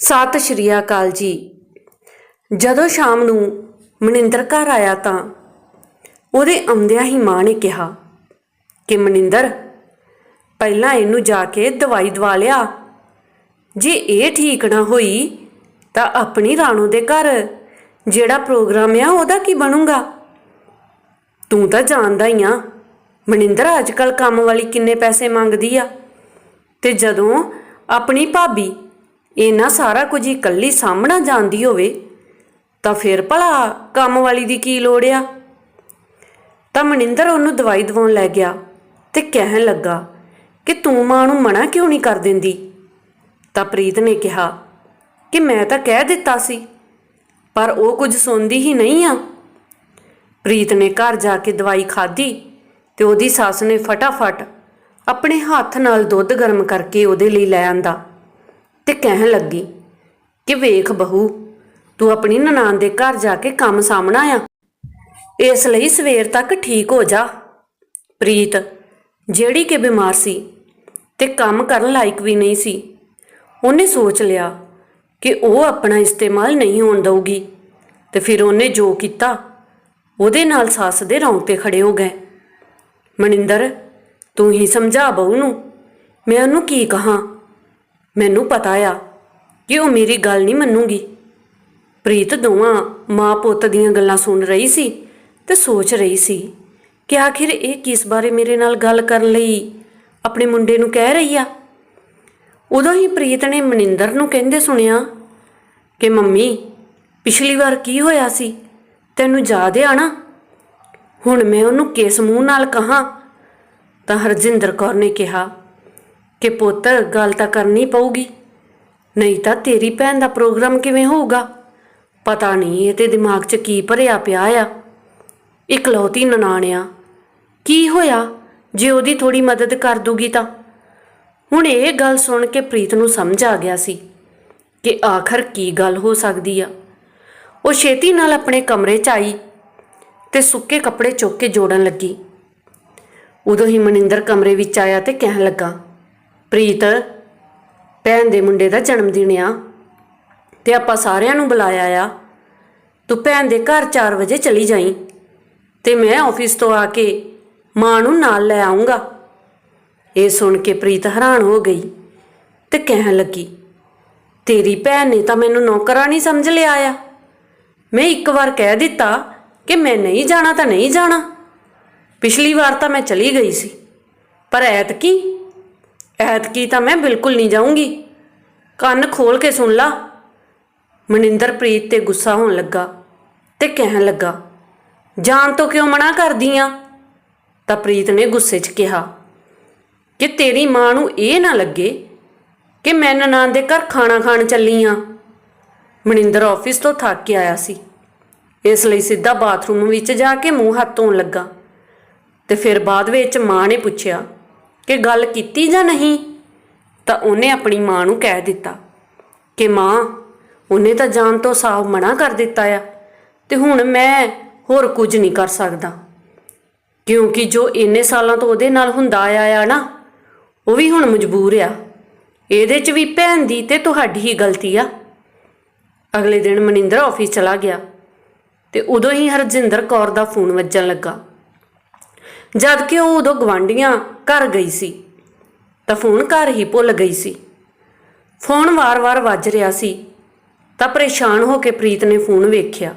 ਸਤਿ ਸ਼੍ਰੀ ਅਕਾਲ ਜੀ। ਜਦੋਂ ਸ਼ਾਮ ਨੂੰ ਮਨਿੰਦਰ ਘਰ ਆਇਆ ਤਾਂ ਉਹਦੇ ਆਉਂਦਿਆਂ ਹੀ ਮਾਂ ਨੇ ਕਿਹਾ ਕਿ ਮਨਿੰਦਰ, ਪਹਿਲਾਂ ਇਹਨੂੰ ਜਾ ਕੇ ਦਵਾਈ ਦਵਾ ਲਿਆ। ਜੇ ਇਹ ਠੀਕ ਨਾ ਹੋਈ ਤਾਂ ਆਪਣੀ ਰਾਣੋ ਦੇ ਘਰ ਜਿਹੜਾ ਪ੍ਰੋਗਰਾਮ ਆ ਉਹਦਾ ਕੀ ਬਣੂਗਾ? ਤੂੰ ਤਾਂ ਜਾਣਦਾ ਹੀ ਆ, ਮਨਿੰਦਰ ਅੱਜ ਕੱਲ ਕੰਮ ਵਾਲੀ ਕਿੰਨੇ ਪੈਸੇ ਮੰਗਦੀ ਆ। ਤੇ ਜਦੋਂ ਆਪਣੀ ਭਾਬੀ ਇਹਨਾਂ ਸਾਰਾ ਕੁਝ ਇਕੱਲੀ ਸਾਹਮਣਾ ਜਾਂਦੀ ਹੋਵੇ, ਤਾਂ ਫਿਰ ਭਲਾ ਕੰਮ ਵਾਲੀ ਦੀ ਕੀ ਲੋੜ ਆ? ਤਾਂ ਮਨਿੰਦਰ ਉਹਨੂੰ ਦਵਾਈ ਦਵਾਉਣ ਲੈ ਗਿਆ ਤੇ ਕਹਿਣ ਲੱਗਾ ਕਿ ਤੂੰ ਮਾਂ ਨੂੰ ਮਨਾ ਕਿਉਂ ਨਹੀਂ ਕਰ ਦਿੰਦੀ? ਤਾਂ ਪ੍ਰੀਤ ਨੇ ਕਿਹਾ ਕਿ ਮੈਂ ਤਾਂ ਕਹਿ ਦਿੱਤਾ ਸੀ, ਪਰ ਉਹ ਕੁਝ ਸੁਣਦੀ ਹੀ ਨਹੀਂ ਆ। ਪ੍ਰੀਤ ਨੇ ਘਰ ਜਾ ਕੇ ਦਵਾਈ ਖਾਧੀ ਤੇ ਉਹਦੀ ਸੱਸ ਨੇ ਫਟਾਫਟ ਆਪਣੇ ਹੱਥ ਨਾਲ ਦੁੱਧ ਗਰਮ ਕਰਕੇ ਉਹਦੇ ਲਈ ਲੈ ਆਂਦਾ। ਤੇ ਕਹਿਣ ਲੱਗੀ ਕਿ ਵੇਖ ਬਹੂ, ਤੂੰ ਆਪਣੀ ਨਨਾਣ ਦੇ ਘਰ ਜਾ ਕੇ ਕੰਮ ਸਾਹਮਣਾ ਆ। ਇਸ ਲਈ ਸਵੇਰ ਤੱਕ ਠੀਕ ਹੋ ਜਾ। ਪ੍ਰੀਤ, ਜਿਹੜੀ ਕਿ ਬਿਮਾਰ ਸੀ ਤੇ ਕੰਮ ਕਰਨ ਲਾਇਕ ਵੀ ਨਹੀਂ ਸੀ, ਉਹਨੇ ਸੋਚ ਲਿਆ ਕਿ ਉਹ ਆਪਣਾ ਇਸਤੇਮਾਲ ਨਹੀਂ ਹੋਣ ਦਊਗੀ ਤੇ ਫਿਰ ਉਹਨੇ ਜੋ ਕੀਤਾ, ਉਹਦੇ ਨਾਲ ਸੱਸ ਦੇ ਰੌਂਗਟੇ ਖੜੇ ਹੋ ਗਏ। ਮਨਿੰਦਰ, ਤੂੰ ਹੀ ਸਮਝਾ ਬਹੂ ਨੂੰ, ਮੈਂ ਉਹਨੂੰ ਕੀ ਕਹਾਂ? ਮੈਨੂੰ ਪਤਾ ਆ ਕਿ ਉਹ ਮੇਰੀ ਗੱਲ ਨਹੀਂ ਮੰਨੂਗੀ। ਪ੍ਰੀਤ ਦੋਵਾਂ ਮਾਂ ਪੁੱਤ ਦੀਆਂ ਗੱਲਾਂ ਸੁਣ ਰਹੀ ਸੀ ਤੇ ਸੋਚ ਰਹੀ ਸੀ ਕਿ ਆਖਿਰ ਇਹ ਕਿਸ ਬਾਰੇ ਮੇਰੇ ਨਾਲ ਗੱਲ ਕਰਨ ਲਈ ਆਪਣੇ ਮੁੰਡੇ ਨੂੰ ਕਹਿ ਰਹੀ ਆ। ਉਦੋਂ ਹੀ ਪ੍ਰੀਤ ਨੇ ਮਨਿੰਦਰ ਨੂੰ ਕਹਿੰਦੇ ਸੁਣਿਆ ਕਿ, ਮੰਮੀ, ਪਿਛਲੀ ਵਾਰ ਕੀ ਹੋਇਆ ਸੀ? ਤੈਨੂੰ ਯਾਦ ਆ ਨਾ? ਹੁਣ ਮੈਂ ਉਹਨੂੰ ਕਿਸ ਮੂੰਹ ਨਾਲ ਕਹਾਂ? ਤਾਂ ਹਰਜਿੰਦਰ ਕੌਰ ਨੇ ਕਿਹਾ ਕਿ ਪੁੱਤ, ਗੱਲ ਤਾਂ ਕਰਨੀ ਪਊਗੀ। ਨਹੀਂ ਤਾਂ ਤੇਰੀ ਭੈਣ ਦਾ ਪ੍ਰੋਗਰਾਮ ਕਿਵੇਂ ਹੋਊਗਾ? ਪਤਾ ਨਹੀਂ ਇਹ ਇਹਦੇ ਦਿਮਾਗ 'ਚ ਕੀ ਭਰਿਆ ਪਿਆ ਆ। ਇਕਲੌਤੀ ਨਨਾਣਿਆ, ਕੀ ਹੋਇਆ? ਜੇ ਉਹਦੀ ਥੋੜੀ ਮਦਦ ਕਰ ਦੂਗੀ ਤਾਂ? ਹੁਣ ਇਹ ਗੱਲ ਸੁਣ ਕੇ ਪ੍ਰੀਤ ਨੂੰ ਸਮਝ ਆ ਗਿਆ ਸੀ ਕਿ ਆਖਰ ਕੀ ਗੱਲ ਹੋ ਸਕਦੀ ਆ। ਉਹ ਛੇਤੀ ਨਾਲ ਆਪਣੇ ਕਮਰੇ 'ਚ ਆਈ ਤੇ ਸੁੱਕੇ ਕੱਪੜੇ ਚੁੱਕ ਕੇ ਜੋੜਨ ਲੱਗੀ। ਉਦੋਂ ਹੀ ਮਨਿੰਦਰ ਕਮਰੇ ਵਿੱਚ ਆਇਆ ਤੇ ਕਹਿਣ ਲੱਗਾ ਪ੍ਰੀਤ, ਭੈਣ ਦੇ ਮੁੰਡੇ ਦਾ ਜਨਮ ਦਿਨ ਆ ਤੇ ਆਪਾਂ ਸਾਰਿਆਂ ਨੂੰ ਬੁਲਾਇਆ ਆ। ਤੂੰ ਭੈਣ ਦੇ ਘਰ 4 ਵਜੇ ਚਲੀ ਜਾਈਂ ਤੇ ਮੈਂ ਆਫਿਸ ਤੋਂ ਆ ਕੇ ਮਾਂ ਨੂੰ ਨਾਲ ਲੈ ਆਉਂਗਾ ਇਹ ਸੁਣ ਕੇ ਪ੍ਰੀਤ ਹੈਰਾਨ ਹੋ ਗਈ ਤੇ ਕਹਿਣ ਲੱਗੀ, ਤੇਰੀ ਭੈਣ ਨੇ ਤਾਂ ਮੈਨੂੰ ਨੌਕਰਾਂ ਨਹੀਂ ਸਮਝ ਲਿਆ ਆ। ਮੈਂ ਇੱਕ ਵਾਰ ਕਹਿ ਦਿੱਤਾ ਕਿ ਮੈਂ ਨਹੀਂ ਜਾਣਾ ਤਾਂ ਨਹੀਂ ਜਾਣਾ। ਪਿਛਲੀ ਵਾਰ ਤਾਂ ਮੈਂ ਚਲੀ ਗਈ ਸੀ, ਪਰ ਐਤਕੀ ਐਤਕੀ ਤਾਂ ਮੈਂ ਬਿਲਕੁਲ ਨਹੀਂ ਜਾਊਂਗੀ। ਕੰਨ ਖੋਲ ਕੇ ਸੁਣ ਲਾ। ਮਨਿੰਦਰ ਪ੍ਰੀਤ ਤੇ ਗੁੱਸਾ ਹੋਣ ਲੱਗਾ ਤੇ ਕਹਿਣ ਲੱਗਾ ਜਾਣ ਤੋਂ ਕਿਉਂ ਮਨਾ ਕਰਦੀ ਆ ਤਾਂ ਪ੍ਰੀਤ ਨੇ ਗੁੱਸੇ 'ਚ ਕਿਹਾ, ਕਿ ਤੇਰੀ ਮਾਂ ਨੂੰ ਇਹ ਨਾ ਲੱਗੇ ਕਿ ਮੈਂ ਨਨਾਣ ਦੇ ਘਰ ਖਾਣਾ ਖਾਣ ਚੱਲੀ ਆ। ਮਨਿੰਦਰ ਆਫਿਸ ਤੋਂ ਥੱਕ ਕੇ ਆਇਆ ਸੀ। ਇਸ ਲਈ ਸਿੱਧਾ ਬਾਥਰੂਮ ਵਿੱਚ ਜਾ ਕੇ ਮੂੰਹ ਹੱਥ ਧੋਣ ਲੱਗਾ ਤੇ ਫਿਰ ਬਾਅਦ ਵਿੱਚ ਮਾਂ ਨੇ ਪੁੱਛਿਆ ਕਿ ਗੱਲ ਕੀਤੀ ਜਾਂ ਨਹੀਂ? ਤਾਂ ਉਹਨੇ ਆਪਣੀ ਮਾਂ ਨੂੰ ਕਹਿ ਦਿੱਤਾ ਕਿ ਮਾਂ, ਉਹਨੇ ਤਾਂ ਜਾਣ ਤੋਂ ਸਾਫ਼ ਮਨਾ ਕਰ ਦਿੱਤਾ ਆ ਤੇ ਹੁਣ ਮੈਂ ਹੋਰ ਕੁਝ ਨਹੀਂ ਕਰ ਸਕਦਾ। ਕਿਉਂਕਿ ਜੋ ਇੰਨੇ ਸਾਲਾਂ ਤੋਂ ਉਹਦੇ ਨਾਲ ਹੁੰਦਾ ਆਇਆ ਆ ਨਾ, ਉਹ ਵੀ ਹੁਣ ਮਜਬੂਰ ਆ। ਇਹਦੇ 'ਚ ਵੀ ਭੈਣ ਦੀ ਤੇ ਤੁਹਾਡੀ ਹੀ ਗਲਤੀ ਆ। ਅਗਲੇ ਦਿਨ ਮਨਿੰਦਰ ਆਫਿਸ ਚਲਾ ਗਿਆ ਤੇ ਉਦੋਂ ਹੀ ਹਰਜਿੰਦਰ ਕੌਰ ਦਾ ਫੋਨ ਵੱਜਣ ਲੱਗਾ। ਜਦ ਕਿ ਉਹ ਉਦੋਂ ਗਵਾਂਡੀਆਂ ਘਰ ਗਈ ਸੀ, ਤਾਂ ਫੋਨ ਘਰ ਹੀ ਭੁੱਲ ਗਈ ਸੀ। ਫੋਨ ਵਾਰ-ਵਾਰ ਵੱਜ ਰਿਹਾ ਸੀ, ਤਾਂ ਪਰੇਸ਼ਾਨ ਹੋ ਕੇ ਪ੍ਰੀਤ ਨੇ ਫੋਨ ਵੇਖਿਆ।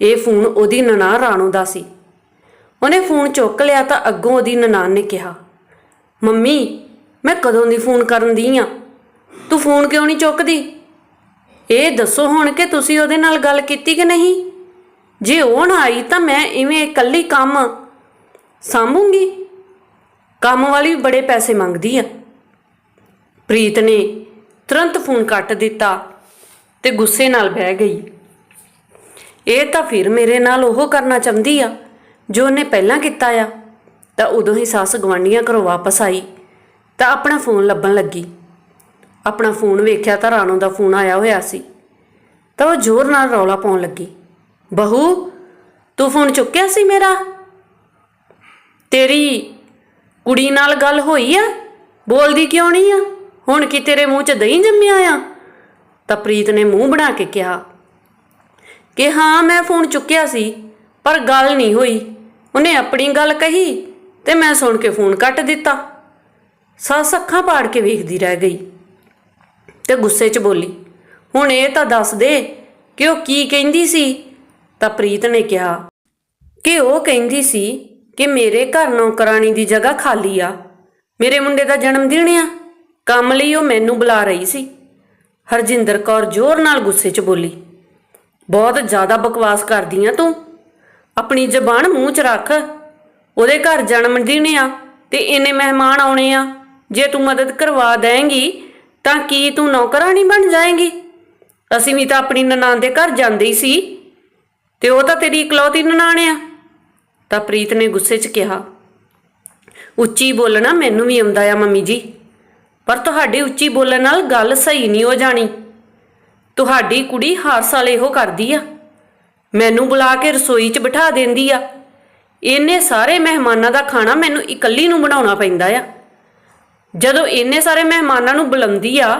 ਇਹ ਫੋਨ ਉਹਦੀ ਨਨਾਣ ਰਾਣੋ ਦਾ ਸੀ। ਉਹਨੇ ਫੋਨ ਚੁੱਕ ਲਿਆ ਤਾਂ ਅੱਗੋਂ ਉਹਦੀ ਨਨਾਣ ਨੇ ਕਿਹਾ, ਮੰਮੀ, ਮੈਂ ਕਦੋਂ ਦੀ ਫੋਨ ਕਰਨ ਦੀ ਆ? ਤੂੰ ਫੋਨ ਕਿਉਂ ਨਹੀਂ ਚੁੱਕਦੀ? ਇਹ ਦੱਸੋ ਹੁਣ ਕਿ ਤੁਸੀਂ ਉਹਦੇ ਨਾਲ ਗੱਲ ਕੀਤੀ ਕਿ ਨਹੀਂ? ਜੇ ਉਹ ਨਾ ਆਈ ਤਾਂ ਮੈਂ ਇਵੇਂ ਇਕੱਲੀ ਕੰਮ ਸਾਂਭੂੰਗੀ? ਕੰਮ ਵਾਲੀ ਬੜੇ ਪੈਸੇ ਮੰਗਦੀ ਆ। ਪ੍ਰੀਤ ਨੇ ਤੁਰੰਤ ਫੋਨ ਕੱਟ ਦਿੱਤਾ ਤੇ ਗੁੱਸੇ ਨਾਲ ਬਹਿ ਗਈ। ਇਹ ਤਾਂ ਫਿਰ ਮੇਰੇ ਨਾਲ ਉਹ ਕਰਨਾ ਚਾਹੁੰਦੀ ਆ, ਜੋ ਉਹਨੇ ਪਹਿਲਾਂ ਕੀਤਾ ਆ। ਤਾਂ ਉਦੋਂ ਹੀ ਸੱਸ ਗਵਾਂਡੀਆਂ ਘਰੋਂ ਵਾਪਸ ਆਈ, ਤਾਂ ਆਪਣਾ ਫੋਨ ਲੱਭਣ ਲੱਗੀ। ਆਪਣਾ ਫੋਨ ਵੇਖਿਆ ਤਾਂ ਰਾਣੋ ਦਾ ਫੋਨ ਆਇਆ ਹੋਇਆ ਸੀ। ਤਾਂ ਉਹ ਜ਼ੋਰ ਨਾਲ ਰੌਲਾ ਪਾਉਣ ਲੱਗੀ। ਬਹੂ, ਤੂੰ ਫੋਨ ਚੁੱਕਿਆ ਸੀ ਮੇਰਾ? ਤੇਰੀ ਕੁੜੀ ਨਾਲ ਗੱਲ ਹੋਈ ਆ? ਬੋਲਦੀ ਕਿਉਂ ਨਹੀਂ ਆ? ਹੁਣ ਕੀ ਤੇਰੇ ਮੂੰਹ 'ਚ ਦਹੀਂ ਜੰਮਿਆ ਆ? ਤਾਂ ਪ੍ਰੀਤ ਨੇ ਮੂੰਹ ਬਣਾ ਕੇ ਕਿਹਾ, ਕਿ ਹਾਂ, ਮੈਂ ਫੋਨ ਚੁੱਕਿਆ ਸੀ, ਪਰ ਗੱਲ ਨਹੀਂ ਹੋਈ। ਉਹਨੇ ਆਪਣੀ ਗੱਲ ਕਹੀ ਤੇ ਮੈਂ ਸੁਣ ਕੇ ਫੋਨ ਕੱਟ ਦਿੱਤਾ। ਸੱਸ ਅੱਖਾਂ ਪਾੜ ਕੇ ਵੇਖਦੀ ਰਹਿ ਗਈ ਤੇ ਗੁੱਸੇ 'ਚ ਬੋਲੀ, ਹੁਣ ਇਹ ਤਾਂ ਦੱਸ ਦੇ ਕਿ ਉਹ ਕੀ ਕਹਿੰਦੀ ਸੀ? ਤਾਂ ਪ੍ਰੀਤ ਨੇ ਕਿਹਾ, ਕਿ ਉਹ ਕਹਿੰਦੀ ਸੀ ਕਿ ਮੇਰੇ ਘਰ ਨੌਕਰਾਨੀ ਦੀ ਜਗ੍ਹਾ ਖਾਲੀ ਆ। ਮੇਰੇ ਮੁੰਡੇ ਦਾ ਜਨਮ ਦਿਨ ਆ। ਕੰਮ ਲਈ ਉਹ ਮੈਨੂੰ ਬੁਲਾ ਰਹੀ ਸੀ। ਹਰਜਿੰਦਰ ਕੌਰ ਜ਼ੋਰ ਨਾਲ ਗੁੱਸੇ 'ਚ ਬੋਲੀ, ਬਹੁਤ ਜ਼ਿਆਦਾ ਬਕਵਾਸ ਕਰਦੀ ਆ ਤੂੰ। ਆਪਣੀ ਜ਼ਬਾਨ ਮੂੰਹ 'ਚ ਰੱਖ। ਉਹਦੇ ਘਰ ਜਨਮ ਦਿਨ ਆ ਤੇ ਇੰਨੇ ਮਹਿਮਾਨ ਆਉਣੇ ਆ। ਜੇ ਤੂੰ ਮਦਦ ਕਰਵਾ ਦੇਂਗੀ ਤਾਂ ਕੀ ਤੂੰ ਨੌਕਰਾਨੀ ਬਣ ਜਾਏਂਗੀ? ਅਸੀਂ ਵੀ ਤਾਂ ਆਪਣੀ ਨਨਾਣ ਦੇ ਘਰ ਜਾਂਦੇ ਸੀ ਤੇ ਉਹ ਤਾਂ ਤੇਰੀ ਇਕਲੌਤੀ ਨਨਾਣ ਆ। ਤਾਂ ਪ੍ਰੀਤ ਨੇ ਗੁੱਸੇ 'ਚ ਕਿਹਾ, ਉੱਚੀ ਬੋਲਣਾ ਮੈਨੂੰ ਵੀ ਆਉਂਦਾ ਆ, ਮੰਮੀ ਜੀ। ਪਰ ਤੁਹਾਡੇ ਉੱਚੀ ਬੋਲਣ ਨਾਲ ਗੱਲ ਸਹੀ ਨਹੀਂ ਹੋ ਜਾਣੀ। ਤੁਹਾਡੀ ਕੁੜੀ ਹਰ ਸਾਲ ਇਹੋ ਕਰਦੀ ਆ। ਮੈਨੂੰ ਬੁਲਾ ਕੇ ਰਸੋਈ 'ਚ ਬਿਠਾ ਦਿੰਦੀ ਆ। ਇੰਨੇ ਸਾਰੇ ਮਹਿਮਾਨਾਂ ਦਾ ਖਾਣਾ ਮੈਨੂੰ ਇਕੱਲੀ ਨੂੰ ਬਣਾਉਣਾ ਪੈਂਦਾ ਆ। ਜਦੋਂ ਇੰਨੇ ਸਾਰੇ ਮਹਿਮਾਨਾਂ ਨੂੰ ਬੁਲਾਉਂਦੀ ਆ,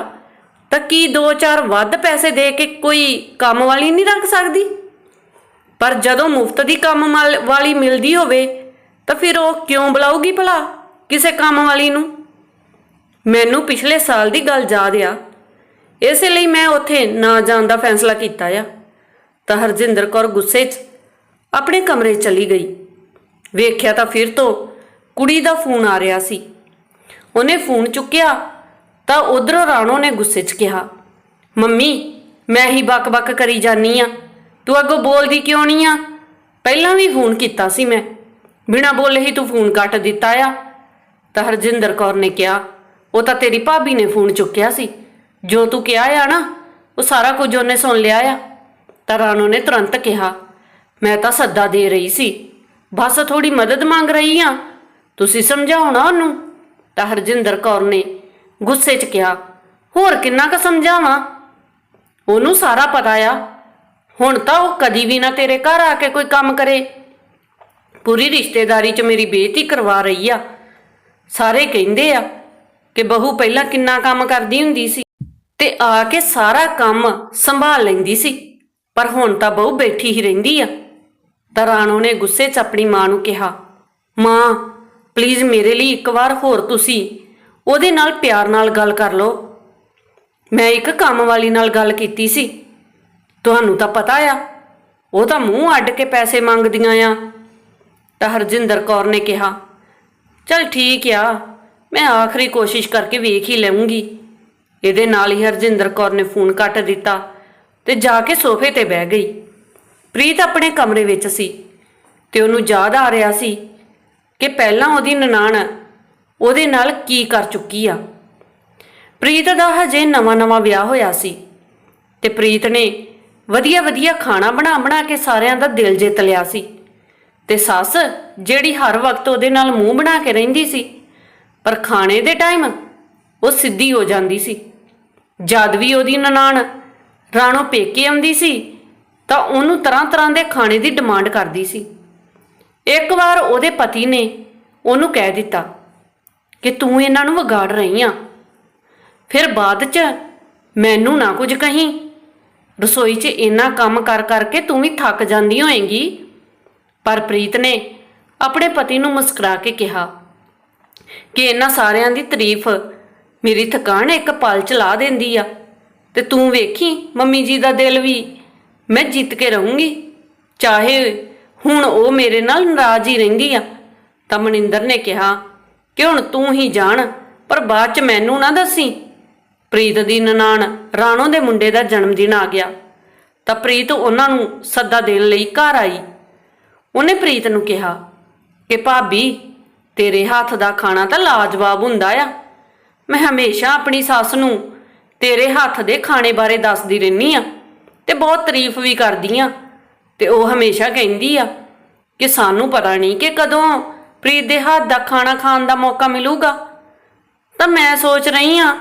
ਤਾਂ ਕੀ 2-4 ਵੱਧ ਪੈਸੇ ਦੇ ਕੇ ਕੋਈ ਕੰਮ ਵਾਲੀ ਨਹੀਂ ਰੱਖ ਸਕਦੀ? ਪਰ ਜਦੋਂ ਮੁਫਤ ਦੀ ਕੰਮ ਮਾਲ- ਵਾਲੀ ਮਿਲਦੀ ਹੋਵੇ, ਤਾਂ ਫਿਰ ਉਹ ਕਿਉਂ ਬੁਲਾਊਗੀ ਭਲਾ ਕਿਸੇ ਕੰਮ ਵਾਲੀ ਨੂੰ? ਮੈਨੂੰ ਪਿਛਲੇ ਸਾਲ ਦੀ ਗੱਲ ਯਾਦ ਆ। ਇਸੇ ਲਈ ਮੈਂ ਉੱਥੇ ਨਾ ਜਾਣ ਦਾ ਫੈਸਲਾ ਕੀਤਾ ਆ। ਤਾਂ ਹਰਜਿੰਦਰ ਕੌਰ ਗੁੱਸੇ 'ਚ ਆਪਣੇ ਕਮਰੇ ਚਲੀ ਗਈ। ਵੇਖਿਆ ਤਾਂ ਫਿਰ ਤੋਂ ਕੁੜੀ ਦਾ ਫੋਨ ਆ ਰਿਹਾ ਸੀ। ਉਹਨੇ ਫੋਨ ਚੁੱਕਿਆ ਤਾਂ ਉਧਰੋਂ ਰਾਣੋ ਨੇ ਗੁੱਸੇ 'ਚ ਕਿਹਾ, ਮੰਮੀ, ਮੈਂ ਹੀ ਬਕ-ਬਕ ਕਰੀ ਜਾਨੀ ਆ। ਤੂੰ ਅੱਗੋਂ ਬੋਲਦੀ ਕਿਉਂ ਨਹੀਂ ਆ? ਪਹਿਲਾਂ ਵੀ ਫੋਨ ਕੀਤਾ ਸੀ ਮੈਂ। ਬਿਨਾਂ ਬੋਲੇ ਹੀ ਤੂੰ ਫੋਨ ਕੱਟ ਦਿੱਤਾ ਆ। ਤਾਂ ਹਰਜਿੰਦਰ ਕੌਰ ਨੇ ਕਿਹਾ, ਉਹ ਤਾਂ ਤੇਰੀ ਭਾਬੀ ਨੇ ਫੋਨ ਚੁੱਕਿਆ ਸੀ। ਜੋ ਤੂੰ ਕਿਹਾ ਆ ਨਾ, ਉਹ ਸਾਰਾ ਕੁਝ ਉਹਨੇ ਸੁਣ ਲਿਆ ਆ। ਤਾਂ ਰਾਣੋ ਨੇ ਤੁਰੰਤ ਕਿਹਾ, ਮੈਂ ਤਾਂ ਸੱਦਾ ਦੇ ਰਹੀ ਸੀ। ਬਸ ਥੋੜੀ ਮਦਦ ਮੰਗ ਰਹੀ ਆ। ਤੁਸੀਂ ਸਮਝਾਉਣਾ ਉਹਨੂੰ? ਤਾਂ ਹਰਜਿੰਦਰ ਕੌਰ ਨੇ ਗੁੱਸੇ 'ਚ ਕਿਹਾ, ਹੋਰ ਕਿੰਨਾ ਕੁ ਸਮਝਾਵਾਂ? ਉਹਨੂੰ ਸਾਰਾ ਪਤਾ ਆ ਹੁਣ ਤਾਂ ਉਹ ਕਦੀ ਵੀ ਨਾ ਤੇਰੇ ਘਰ ਆ ਕੇ ਕੋਈ ਕੰਮ ਕਰੇ। ਪੂਰੀ ਰਿਸ਼ਤੇਦਾਰੀ 'ਚ ਮੇਰੀ ਬੇਇੱਜ਼ਤੀ ਕਰਵਾ ਰਹੀ ਆ। ਸਾਰੇ ਕਹਿੰਦੇ ਆ ਕਿ ਬਹੂ ਪਹਿਲਾਂ ਕਿੰਨਾ ਕੰਮ ਕਰਦੀ ਹੁੰਦੀ ਸੀ ਤੇ ਆ ਕੇ ਸਾਰਾ ਕੰਮ ਸੰਭਾਲ ਲੈਂਦੀ ਸੀ, ਪਰ ਹੁਣ ਤਾਂ ਬਹੂ ਬੈਠੀ ਹੀ ਰਹਿੰਦੀ ਆ। ਤਾਂ ਰਾਣੋ ਨੇ ਗੁੱਸੇ 'ਚ ਆਪਣੀ ਮਾਂ ਨੂੰ ਕਿਹਾ, ਮਾਂ ਪਲੀਜ਼ ਮੇਰੇ ਲਈ ਇੱਕ ਵਾਰ ਹੋਰ ਤੁਸੀਂ ਉਹਦੇ ਨਾਲ ਪਿਆਰ ਨਾਲ ਗੱਲ ਕਰ ਲਓ। ਮੈਂ ਇੱਕ ਕੰਮ ਵਾਲੀ ਨਾਲ ਗੱਲ ਕੀਤੀ ਸੀ ਤੁਹਾਨੂੰ ਤਾਂ ਪਤਾ ਆ, ਉਹ ਤਾਂ ਮੂੰਹ ਅੱਡ ਕੇ ਪੈਸੇ ਮੰਗਦੀਆਂ ਆ। ਤਾਂ ਹਰਜਿੰਦਰ ਕੌਰ ਨੇ ਕਿਹਾ, ਚਲ ਠੀਕ ਆ, ਮੈਂ ਆਖਰੀ ਕੋਸ਼ਿਸ਼ ਕਰਕੇ ਵੇਖ ਹੀ ਲਵਾਂਗੀ ਇਹਦੇ ਨਾਲ ਹੀ ਹਰਜਿੰਦਰ ਕੌਰ ਨੇ ਫੋਨ ਕੱਟ ਦਿੱਤਾ ਤੇ ਜਾ ਕੇ ਸੋਫੇ ਤੇ ਬਹਿ ਗਈ। ਪ੍ਰੀਤ ਆਪਣੇ ਕਮਰੇ ਵਿੱਚ ਸੀ ਤੇ ਉਹਨੂੰ ਯਾਦ ਆ ਰਿਹਾ ਸੀ ਕਿ ਪਹਿਲਾਂ ਉਹਦੀ ਨਨਾਣ ਉਹਦੇ ਨਾਲ ਕੀ ਕਰ ਚੁੱਕੀ ਆ। ਪ੍ਰੀਤ ਦਾ ਹਜੇ ਨਵਾਂ-ਨਵਾਂ ਵਿਆਹ ਹੋਇਆ ਸੀ ਤੇ ਪ੍ਰੀਤ ਨੇ ਵਧੀਆ-ਵਧੀਆ ਖਾਣਾ ਬਣਾ-ਬਣਾ ਕੇ ਸਾਰਿਆਂ ਦਾ ਦਿਲ ਜਿੱਤ ਲਿਆ ਸੀ। ਤੇ ਸੱਸ, ਜਿਹੜੀ ਹਰ ਵਕਤ ਉਹਦੇ ਨਾਲ ਮੂੰਹ ਬਣਾ ਕੇ ਰਹਿੰਦੀ ਸੀ, ਪਰ ਖਾਣੇ ਦੇ ਟਾਈਮ ਉਹ ਸਿੱਧੀ ਹੋ ਜਾਂਦੀ ਸੀ। ਜਦ ਵੀ ਉਹਦੀ ਨਨਾਣ ਰਾਣੋ ਪੇਕੇ ਆਉਂਦੀ ਸੀ, ਤਾਂ ਉਹਨੂੰ ਤਰ੍ਹਾਂ-ਤਰ੍ਹਾਂ ਦੇ ਖਾਣੇ ਦੀ ਡਿਮਾਂਡ ਕਰਦੀ ਸੀ। ਇੱਕ ਵਾਰ ਉਹਦੇ ਪਤੀ ਨੇ ਉਹਨੂੰ ਕਹਿ ਦਿੱਤਾ ਕਿ ਤੂੰ ਇਹਨਾਂ ਨੂੰ ਵਿਗਾੜ ਰਹੀ ਆ। ਫਿਰ ਬਾਅਦ 'ਚ ਮੈਨੂੰ ਨਾ ਕੁਝ ਕਹੀਂ। ਰਸੋਈ 'ਚ ਇੰਨਾ ਕੰਮ ਕਰ ਕਰਕੇ ਤੂੰ ਵੀ ਥੱਕ ਜਾਂਦੀ ਹੋਏਂਗੀ। ਪਰ ਪ੍ਰੀਤ ਨੇ ਆਪਣੇ ਪਤੀ ਨੂੰ ਮੁਸਕਰਾ ਕੇ ਕਿਹਾ ਕਿ ਇਹਨਾਂ ਸਾਰਿਆਂ ਦੀ ਤਾਰੀਫ ਮੇਰੀ ਥਕਾਨ ਇੱਕ ਪਲ ਚ ਲਾ ਦਿੰਦੀ ਆ ਤੇ ਤੂੰ ਵੇਖੀ ਮੰਮੀ ਜੀ ਦਾ ਦਿਲ ਵੀ ਮੈਂ ਜਿੱਤ ਕੇ ਰਹੂੰਗੀ। ਚਾਹੇ ਹੁਣ ਉਹ ਮੇਰੇ ਨਾਲ ਨਾਰਾਜ਼ ਹੀ ਰਹਿੰਦੀ ਆ। ਤਾਂ ਮਨਿੰਦਰ ਨੇ ਕਿਹਾ ਕਿ ਹੁਣ ਤੂੰ ਹੀ ਜਾਣ, ਪਰ ਬਾਅਦ ਚ ਮੈਨੂੰ ਨਾ ਦੱਸੀ। ਪ੍ਰੀਤ ਦੀ ਨਨਾਣ ਰਾਣੋ ਦੇ ਮੁੰਡੇ ਦਾ ਜਨਮ ਦਿਨ ਆ ਗਿਆ। ਤਾਂ ਪ੍ਰੀਤ ਉਹਨਾਂ ਨੂੰ ਸੱਦਾ ਦੇਣ ਲਈ ਘਰ ਆਈ। ਉਹਨੇ ਪ੍ਰੀਤ ਨੂੰ ਕਿਹਾ ਕਿ ਭਾਬੀ, ਤੇਰੇ ਹੱਥ ਦਾ ਖਾਣਾ ਤਾਂ ਲਾਜਵਾਬ ਹੁੰਦਾ ਆ। ਮੈਂ ਹਮੇਸ਼ਾ ਆਪਣੀ ਸੱਸ ਨੂੰ ਤੇਰੇ ਹੱਥ ਦੇ ਖਾਣੇ ਬਾਰੇ ਦੱਸਦੀ ਰਹਿੰਨੀ ਆ ਤੇ ਬਹੁਤ ਤਾਰੀਫ ਵੀ ਕਰਦੀ ਆ ਤੇ ਉਹ ਹਮੇਸ਼ਾ ਕਹਿੰਦੀ ਆ ਕਿ ਸਾਨੂੰ ਪਤਾ ਨਹੀਂ ਕਿ ਕਦੋਂ ਪ੍ਰੀਤ ਦੇ ਹੱਥ ਦਾ ਖਾਣਾ ਖਾਣ ਦਾ ਮੌਕਾ ਮਿਲੂਗਾ। ਤਾਂ ਮੈਂ ਸੋਚ ਰਹੀ ਆ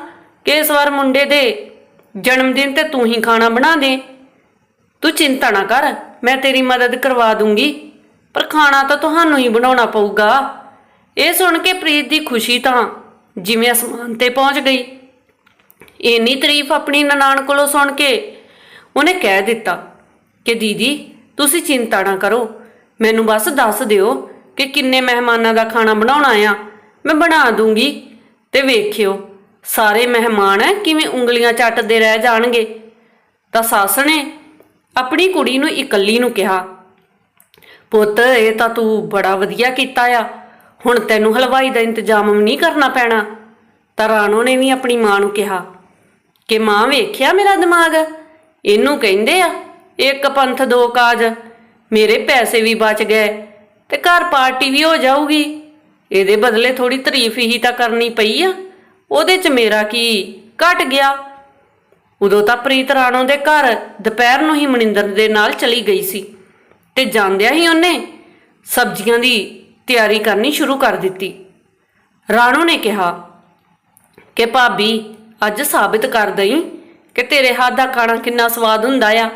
ਇਸ ਵਾਰ ਮੁੰਡੇ ਦੇ ਜਨਮ ਦਿਨ ਤੇ ਤੂੰ ਹੀ ਖਾਣਾ ਬਣਾ ਦੇ। ਤੂੰ ਚਿੰਤਾ ਨਾ ਕਰ, ਮੈਂ ਤੇਰੀ ਮਦਦ ਕਰਵਾ ਦੂੰਗੀ, ਪਰ ਖਾਣਾ ਤਾਂ ਤੁਹਾਨੂੰ ਹੀ ਬਣਾਉਣਾ ਪਊਗਾ। ਇਹ ਸੁਣ ਕੇ ਪ੍ਰੀਤ ਦੀ ਖੁਸ਼ੀ ਤਾਂ ਜਿਵੇਂ ਅਸਮਾਨ ਤੇ ਪਹੁੰਚ ਗਈ। ਇੰਨੀ ਤਾਰੀਫ ਆਪਣੀ ਨਨਾਣ ਕੋਲੋਂ ਸੁਣ ਕੇ ਉਹਨੇ ਕਹਿ ਦਿੱਤਾ ਕਿ ਦੀਦੀ, ਤੁਸੀਂ ਚਿੰਤਾ ਨਾ ਕਰੋ, ਮੈਨੂੰ ਬਸ ਦੱਸ ਦਿਓ ਕਿ ਕਿੰਨੇ ਮਹਿਮਾਨਾਂ ਦਾ ਖਾਣਾ ਬਣਾਉਣਾ ਆ ਮੈਂ ਬਣਾ ਦੂੰਗੀ ਤੇ ਵੇਖਿਓ। ਸਾਰੇ ਮਹਿਮਾਨ ਕਿਵੇਂ ਉਂਗਲੀਆਂ ਚੱਟਦੇ ਰਹਿ ਜਾਣਗੇ? ਤਾਂ ਸੱਸ ਨੇ ਆਪਣੀ ਕੁੜੀ ਨੂੰ ਇਕੱਲੀ ਨੂੰ ਕਿਹਾ, ਪੁੱਤ, ਇਹ ਤਾਂ ਤੂੰ ਬੜਾ ਵਧੀਆ ਕੀਤਾ ਆ। ਹੁਣ ਤੈਨੂੰ ਹਲਵਾਈ ਦਾ ਇੰਤਜ਼ਾਮ ਨਹੀਂ ਕਰਨਾ ਪੈਣਾ। ਤਾਂ ਰਾਣੋ ਨੇ ਵੀ ਆਪਣੀ ਮਾਂ ਨੂੰ ਕਿਹਾ, ਕਿ ਮਾਂ ਵੇਖਿਆ ਮੇਰਾ ਦਿਮਾਗ? ਇਹਨੂੰ ਕਹਿੰਦੇ ਆ, ਇੱਕ ਪੰਥ ਦੋ ਕਾਜ। ਮੇਰੇ ਪੈਸੇ ਵੀ ਬਚ ਗਏ ਤੇ ਘਰ ਪਾਰਟੀ ਵੀ ਹੋ ਜਾਊਗੀ। ਇਹਦੇ ਬਦਲੇ ਥੋੜੀ ਤਾਰੀਫ ਹੀ ਤਾਂ ਕਰਨੀ ਪਈ ਆ। ਉਹਦੇ ਚ ਮੇਰਾ ਕੀ ਘਟ ਗਿਆ? ਉਦੋਂ ਤਾਂ ਪ੍ਰੀਤ ਰਾਣੋ ਦੇ ਘਰ ਦੁਪਹਿਰ ਨੂੰ ਹੀ ਮਨਿੰਦਰ ਦੇ ਨਾਲ ਚਲੀ ਗਈ ਸੀ ਤੇ ਜਾਂਦਿਆਂ ਹੀ ਉਹਨੇ ਸਬਜ਼ੀਆਂ ਦੀ ਤਿਆਰੀ ਕਰਨੀ ਸ਼ੁਰੂ ਕਰ ਦਿੱਤੀ। ਰਾਣੋ ਨੇ ਕਿਹਾ, ਕਿ ਭਾਬੀ, ਅੱਜ ਸਾਬਿਤ ਕਰ ਦਈ ਕਿ ਤੇਰੇ ਹੱਥ ਦਾ ਖਾਣਾ ਕਿੰਨਾ ਸਵਾਦ ਹੁੰਦਾ ਆ।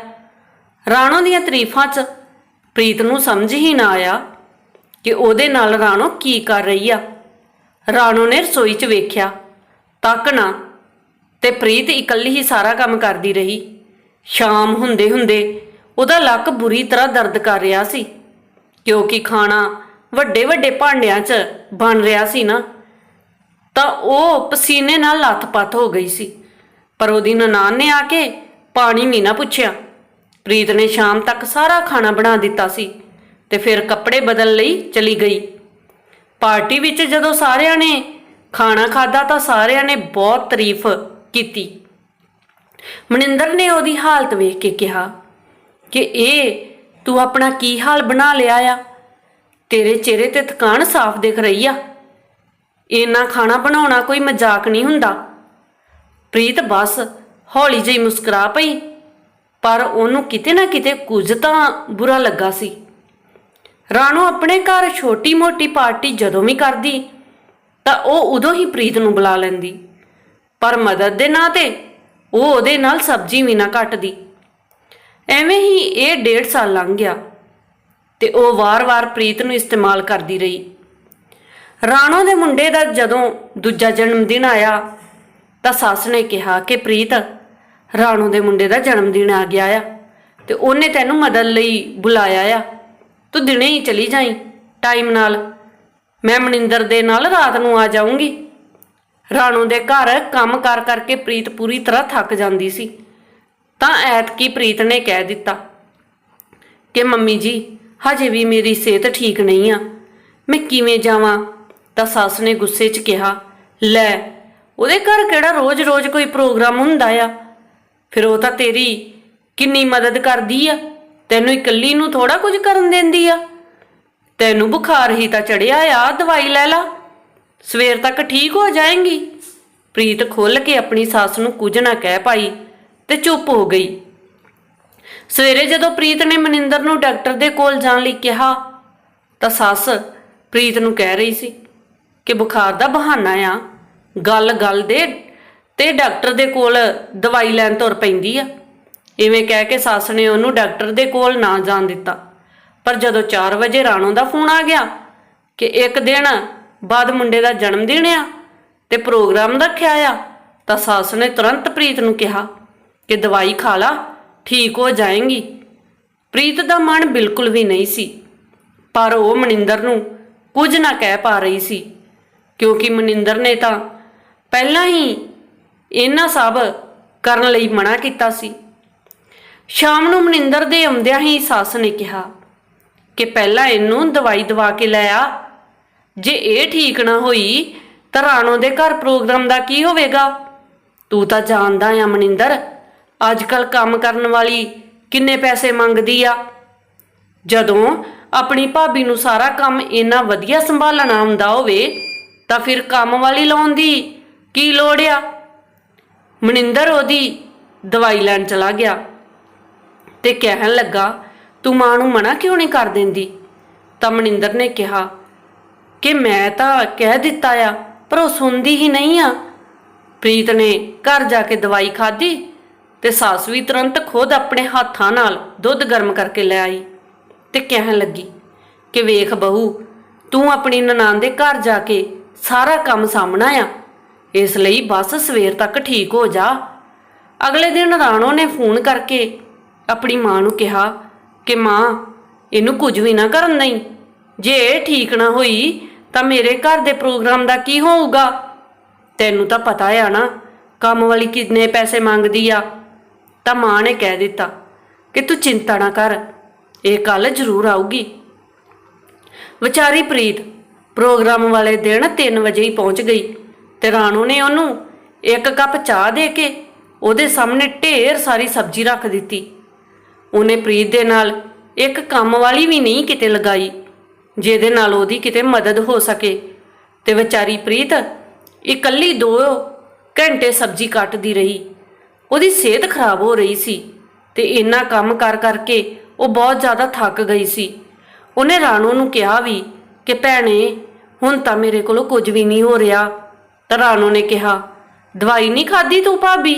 ਰਾਣੋ ਦੀਆਂ ਤਾਰੀਫਾਂ 'ਚ ਪ੍ਰੀਤ ਨੂੰ ਸਮਝ ਹੀ ਨਾ ਆਇਆ ਕਿ ਉਹਦੇ ਨਾਲ ਰਾਣੋ ਕੀ ਕਰ ਰਹੀ ਆ। ਰਾਣੋ ਨੇ ਰਸੋਈ 'ਚ ਵੇਖਿਆ ਤੱਕ ਨਾ ਤੇ ਪ੍ਰੀਤ ਇਕੱਲੀ ਹੀ ਸਾਰਾ ਕੰਮ ਕਰਦੀ ਰਹੀ। ਸ਼ਾਮ ਹੁੰਦੇ ਹੁੰਦੇ ਉਹਦਾ ਲੱਕ ਬੁਰੀ ਤਰ੍ਹਾਂ ਦਰਦ ਕਰ ਰਿਹਾ ਸੀ, ਕਿਉਂਕਿ ਖਾਣਾ ਵੱਡੇ ਵੱਡੇ ਭਾਂਡਿਆਂ 'ਚ ਬਣ ਰਿਹਾ ਸੀ ਨਾ, ਤਾਂ ਉਹ ਪਸੀਨੇ ਨਾਲ ਲੱਥ-ਪੱਥ ਹੋ ਗਈ ਸੀ। ਪਰ ਉਹਦੀ ਨਨਾਣ ਨੇ ਆ ਕੇ ਪਾਣੀ ਵੀ ਨਾ ਪੁੱਛਿਆ। ਪ੍ਰੀਤ ਨੇ ਸ਼ਾਮ ਤੱਕ ਸਾਰਾ ਖਾਣਾ ਬਣਾ ਦਿੱਤਾ ਸੀ ਤੇ ਫਿਰ ਕੱਪੜੇ ਬਦਲ ਲਈ ਚਲੀ ਗਈ। ਪਾਰਟੀ ਵਿੱਚ ਜਦੋਂ ਸਾਰਿਆਂ ਨੇ ਖਾਣਾ ਖਾਦਾ ਤਾਂ ਸਾਰਿਆਂ ਨੇ ਬਹੁਤ ਤਾਰੀਫ ਕੀਤੀ। ਮਨਿੰਦਰ ਨੇ ਉਹਦੀ ਹਾਲਤ ਵੇਖ ਕੇ ਕਿਹਾ ਕਿ ਇਹ ਤੂੰ ਆਪਣਾ ਕੀ ਹਾਲ ਬਣਾ ਲਿਆ ਆ? ਤੇਰੇ ਚਿਹਰੇ ਤੇ ਥਕਾਨ ਸਾਫ਼ ਦਿਖ ਰਹੀ ਆ। ਇੰਨਾ ਖਾਣਾ ਬਣਾਉਣਾ ਕੋਈ ਮਜ਼ਾਕ ਨਹੀਂ ਹੁੰਦਾ। ਪ੍ਰੀਤ ਬਸ ਹੌਲੀ ਜਿਹੀ ਮੁਸਕਰਾ ਪਈ, ਪਰ ਉਹਨੂੰ ਕਿਤੇ ਨਾ ਕਿਤੇ ਕੁਝ ਤਾਂ ਬੁਰਾ ਲੱਗਾ ਸੀ। ਰਾਣੋ ਆਪਣੇ ਘਰ ਛੋਟੀ-ਮੋਟੀ ਪਾਰਟੀ ਜਦੋਂ ਵੀ ਕਰਦੀ ਤਾਂ ਉਹ ਉਦੋਂ ਹੀ ਪ੍ਰੀਤ ਨੂੰ ਬੁਲਾ ਲੈਂਦੀ। ਪਰ ਮਦਦ ਦੇ ਨਾਂ ਤੇ ਉਹ ਉਹਦੇ ਨਾਲ ਸਬਜ਼ੀ ਵੀ ਨਾ ਕੱਟਦੀ। ਐਵੇਂ ਹੀ ਇਹ ਡੇਢ ਸਾਲ ਲੰਘ ਗਿਆ ਤੇ ਉਹ ਵਾਰ-ਵਾਰ ਪ੍ਰੀਤ ਨੂੰ ਇਸਤੇਮਾਲ ਕਰਦੀ ਰਹੀ। ਰਾਣੋ ਦੇ ਮੁੰਡੇ ਦਾ ਜਦੋਂ ਦੂਜਾ ਜਨਮ ਦਿਨ ਆਇਆ, ਤਾਂ ਸੱਸ ਨੇ ਕਿਹਾ ਕਿ ਪ੍ਰੀਤ, ਰਾਣੋ ਦੇ ਮੁੰਡੇ ਦਾ ਜਨਮ ਦਿਨ ਆ ਗਿਆ ਆ ਤੇ ਉਹਨੇ ਤੈਨੂੰ ਮਦਦ ਲਈ ਬੁਲਾਇਆ ਆ। ਤੂੰ ਦਿਨੇ ਹੀ ਚਲੀ ਜਾਈ ਟਾਈਮ ਨਾਲ। ਮੈਂ ਮਨਿੰਦਰ ਦੇ ਨਾਲ ਰਾਤ ਨੂੰ ਆ ਜਾਊਂਗੀ। ਰਾਣੋ ਦੇ ਘਰ ਕੰਮ ਕਰ ਕਰਕੇ ਪ੍ਰੀਤ ਪੂਰੀ ਤਰ੍ਹਾਂ ਥੱਕ ਜਾਂਦੀ ਸੀ। ਤਾਂ ਐਤਕੀ ਪ੍ਰੀਤ ਨੇ ਕਹਿ ਦਿੱਤਾ, ਕਿ ਮੰਮੀ ਜੀ, ਹਜੇ ਵੀ ਮੇਰੀ ਸਿਹਤ ਠੀਕ ਨਹੀਂ ਆ। ਮੈਂ ਕਿਵੇਂ ਜਾਵਾਂ? ਤਾਂ ਸੱਸ ਨੇ ਗੁੱਸੇ 'ਚ ਕਿਹਾ, ਲੈ, ਉਹਦੇ ਘਰ ਕਿਹੜਾ ਰੋਜ਼-ਰੋਜ਼ ਕੋਈ ਪ੍ਰੋਗਰਾਮ ਹੁੰਦਾ ਆ? ਫਿਰ ਉਹ ਤਾਂ ਤੇਰੀ ਕਿੰਨੀ ਮਦਦ ਕਰਦੀ ਆ, ਤੈਨੂੰ ਇਕੱਲੀ ਨੂੰ ਥੋੜਾ ਕੁਝ ਕਰਨ ਦਿੰਦੀ ਆ? ਤੈਨੂੰ ਬੁਖਾਰ ਹੀ ਤਾਂ ਚੜਿਆ ਆ, ਦਵਾਈ ਲੈ ਲਾ। ਸਵੇਰ ਤੱਕ ਠੀਕ ਹੋ ਜਾਏਂਗੀ। ਪ੍ਰੀਤ ਖੁੱਲ ਕੇ ਆਪਣੀ ਸੱਸ ਨੂੰ ਕੁਝ ਨਾ ਕਹਿ ਪਾਈ ਤੇ ਚੁੱਪ ਹੋ ਗਈ। ਸਵੇਰੇ ਜਦੋਂ ਪ੍ਰੀਤ ਨੇ ਮਨਿੰਦਰ ਨੂੰ ਡਾਕਟਰ ਦੇ ਕੋਲ ਜਾਣ ਲਈ ਕਿਹਾ, ਤਾਂ ਸੱਸ ਪ੍ਰੀਤ ਨੂੰ ਕਹਿ ਰਹੀ ਸੀ ਕਿ ਬੁਖਾਰ ਦਾ ਬਹਾਨਾ ਆ। ਗੱਲ ਗੱਲ ਦੇ ਤੇ ਡਾਕਟਰ ਦੇ ਕੋਲ ਦਵਾਈ ਲੈਣ ਤੁਰ ਪੈਂਦੀ ਆ। ਇਵੇਂ ਕਹਿ ਕੇ ਸੱਸ ਨੇ ਉਹਨੂੰ ਡਾਕਟਰ ਦੇ ਕੋਲ ਨਾ ਜਾਣ ਦਿੱਤਾ। ਪਰ ਜਦੋਂ 4 ਵਜੇ ਰਾਣੋ ਦਾ ਫੋਨ ਆ ਗਿਆ ਕਿ ਇੱਕ ਦਿਨ ਬਾਅਦ ਮੁੰਡੇ ਦਾ ਜਨਮ ਦਿਨ ਆ ਤੇ ਪ੍ਰੋਗਰਾਮ ਰੱਖਿਆ ਆ, ਤਾਂ ਸੱਸ ਨੇ ਤੁਰੰਤ ਪ੍ਰੀਤ ਨੂੰ ਕਿਹਾ ਕਿ ਦਵਾਈ ਖਾ ਲਾ, ਠੀਕ ਹੋ ਜਾਏਗੀ। ਪ੍ਰੀਤ ਦਾ ਮਨ ਬਿਲਕੁਲ ਵੀ ਨਹੀਂ ਸੀ, ਪਰ ਉਹ ਮਨਿੰਦਰ ਨੂੰ ਕੁਝ ਨਾ ਕਹਿ ਪਾ ਰਹੀ ਸੀ, ਕਿਉਂਕਿ ਮਨਿੰਦਰ ਨੇ ਤਾਂ ਪਹਿਲਾਂ ਹੀ ਇਹਨਾਂ ਸਭ ਕਰਨ ਲਈ ਮਨਾ ਕੀਤਾ ਸੀ। ਸ਼ਾਮ ਨੂੰ ਮਨਿੰਦਰ ਦੇ ਆਉਂਦਿਆਂ ਹੀ ਸੱਸ ਨੇ ਕਿਹਾ ਕਿ ਪਹਿਲਾਂ ਇਹਨੂੰ ਦਵਾਈ ਦਵਾ ਕੇ ਲੈ ਆ। ਜੇ ਇਹ ਠੀਕ ਨਾ ਹੋਈ, ਤਾਂ ਰਾਣੋ ਦੇ ਘਰ ਪ੍ਰੋਗਰਾਮ ਦਾ ਕੀ ਹੋਵੇਗਾ? ਤੂੰ ਤਾਂ ਜਾਣਦਾ ਆ ਮਨਿੰਦਰ ਅੱਜ ਕੱਲ ਕੰਮ ਕਰਨ ਵਾਲੀ ਕਿੰਨੇ ਪੈਸੇ ਮੰਗਦੀ ਆ। ਜਦੋਂ ਆਪਣੀ ਭਾਬੀ ਨੂੰ ਸਾਰਾ ਕੰਮ ਇੰਨਾ ਵਧੀਆ ਸੰਭਾਲਣਾ ਆਉਂਦਾ ਹੋਵੇ, ਤਾਂ ਫਿਰ ਕੰਮ ਵਾਲੀ ਲਾਉਣ ਦੀ ਕੀ ਲੋੜ ਆ? ਮਨਿੰਦਰ ਉਹਦੀ ਦਵਾਈ ਲੈਣ ਚਲਾ ਗਿਆ ਤੇ ਕਹਿਣ ਲੱਗਾ ਤੂੰ ਮਾਂ ਨੂੰ ਮਨਾ ਕਿਉਂ ਨਹੀਂ ਕਰ ਦਿੰਦੀ? ਤਾਂ ਮਨਿੰਦਰ ਨੇ ਕਿਹਾ ਕਿ ਮੈਂ ਤਾਂ ਕਹਿ ਦਿੱਤਾ ਆ, ਪਰ ਉਹ ਸੁਣਦੀ ਹੀ ਨਹੀਂ ਆ। ਪ੍ਰੀਤ ਨੇ ਘਰ ਜਾ ਕੇ ਦਵਾਈ ਖਾਧੀ ਤੇ ਸੱਸ ਵੀ ਤੁਰੰਤ ਖੁਦ ਆਪਣੇ ਹੱਥਾਂ ਨਾਲ ਦੁੱਧ ਗਰਮ ਕਰਕੇ ਲੈ ਆਈ ਤੇ ਕਹਿਣ ਲੱਗੀ ਕਿ ਵੇਖ ਬਹੂ, ਤੂੰ ਆਪਣੀ ਨਨਾਣ ਦੇ ਘਰ ਜਾ ਕੇ ਸਾਰਾ ਕੰਮ ਸਾਹਮਣਾ ਆ। ਇਸ ਲਈ ਬਸ ਸਵੇਰ ਤੱਕ ਠੀਕ ਹੋ ਜਾ। ਅਗਲੇ ਦਿਨ ਰਾਣੋ ਨੇ ਫੋਨ ਕਰਕੇ ਆਪਣੀ ਮਾਂ ਨੂੰ ਕਿਹਾ ਕਿ ਮਾਂ, ਇਹਨੂੰ ਕੁਝ ਵੀ ਨਾ ਕਰਨ ਨਹੀਂ ਜੇ ਇਹ ਠੀਕ ਨਾ ਹੋਈ, ਤਾਂ ਮੇਰੇ ਘਰ ਦੇ ਪ੍ਰੋਗਰਾਮ ਦਾ ਕੀ ਹੋਊਗਾ? ਤੈਨੂੰ ਤਾਂ ਪਤਾ ਆ ਨਾ, ਕੰਮ ਵਾਲੀ ਕਿੰਨੇ ਪੈਸੇ ਮੰਗਦੀ ਆ। ਤਾਂ ਮਾਂ ਨੇ ਕਹਿ ਦਿੱਤਾ ਕਿ ਤੂੰ ਚਿੰਤਾ ਨਾ ਕਰ, ਇਹ ਕੱਲ ਜ਼ਰੂਰ ਆਊਗੀ। ਵਿਚਾਰੀ ਪ੍ਰੀਤ ਪ੍ਰੋਗਰਾਮ ਵਾਲੇ ਦਿਨ 3 ਵਜੇ ਹੀ ਪਹੁੰਚ ਗਈ ਤੇ ਰਾਣੂ ਨੇ ਉਹਨੂੰ ਇੱਕ ਕੱਪ ਚਾਹ ਦੇ ਕੇ ਉਹਦੇ ਸਾਹਮਣੇ ਢੇਰ ਸਾਰੀ ਸਬਜ਼ੀ ਰੱਖ ਦਿੱਤੀ। ਉਹਨੇ ਪ੍ਰੀਤ ਦੇ ਨਾਲ ਇੱਕ ਕੰਮ ਵਾਲੀ ਵੀ ਨਹੀਂ ਕਿਤੇ ਲਗਾਈ, ਜਿਹਦੇ ਨਾਲ ਉਹਦੀ ਕਿਤੇ ਮਦਦ ਹੋ ਸਕੇ। ਤੇ ਵਿਚਾਰੀ ਪ੍ਰੀਤ ਇਕੱਲੀ ਦੋ ਘੰਟੇ ਸਬਜ਼ੀ ਕੱਟਦੀ ਰਹੀ। ਉਹਦੀ ਸਿਹਤ ਖਰਾਬ ਹੋ ਰਹੀ ਸੀ ਤੇ ਇੰਨਾ ਕੰਮ ਕਰ ਕਰਕੇ ਉਹ ਬਹੁਤ ਜ਼ਿਆਦਾ ਥੱਕ ਗਈ ਸੀ। ਉਹਨੇ ਰਾਣੋ ਨੂੰ ਕਿਹਾ ਵੀ ਕਿ ਭੈਣੇ, ਹੁਣ ਤਾਂ ਮੇਰੇ ਕੋਲੋਂ ਕੁਝ ਵੀ ਨਹੀਂ ਹੋ ਰਿਹਾ। ਤਾਂ ਰਾਣੋ ਨੇ ਕਿਹਾ, ਦਵਾਈ ਨਹੀਂ ਖਾਦੀ ਤੂੰ ਭਾਬੀ?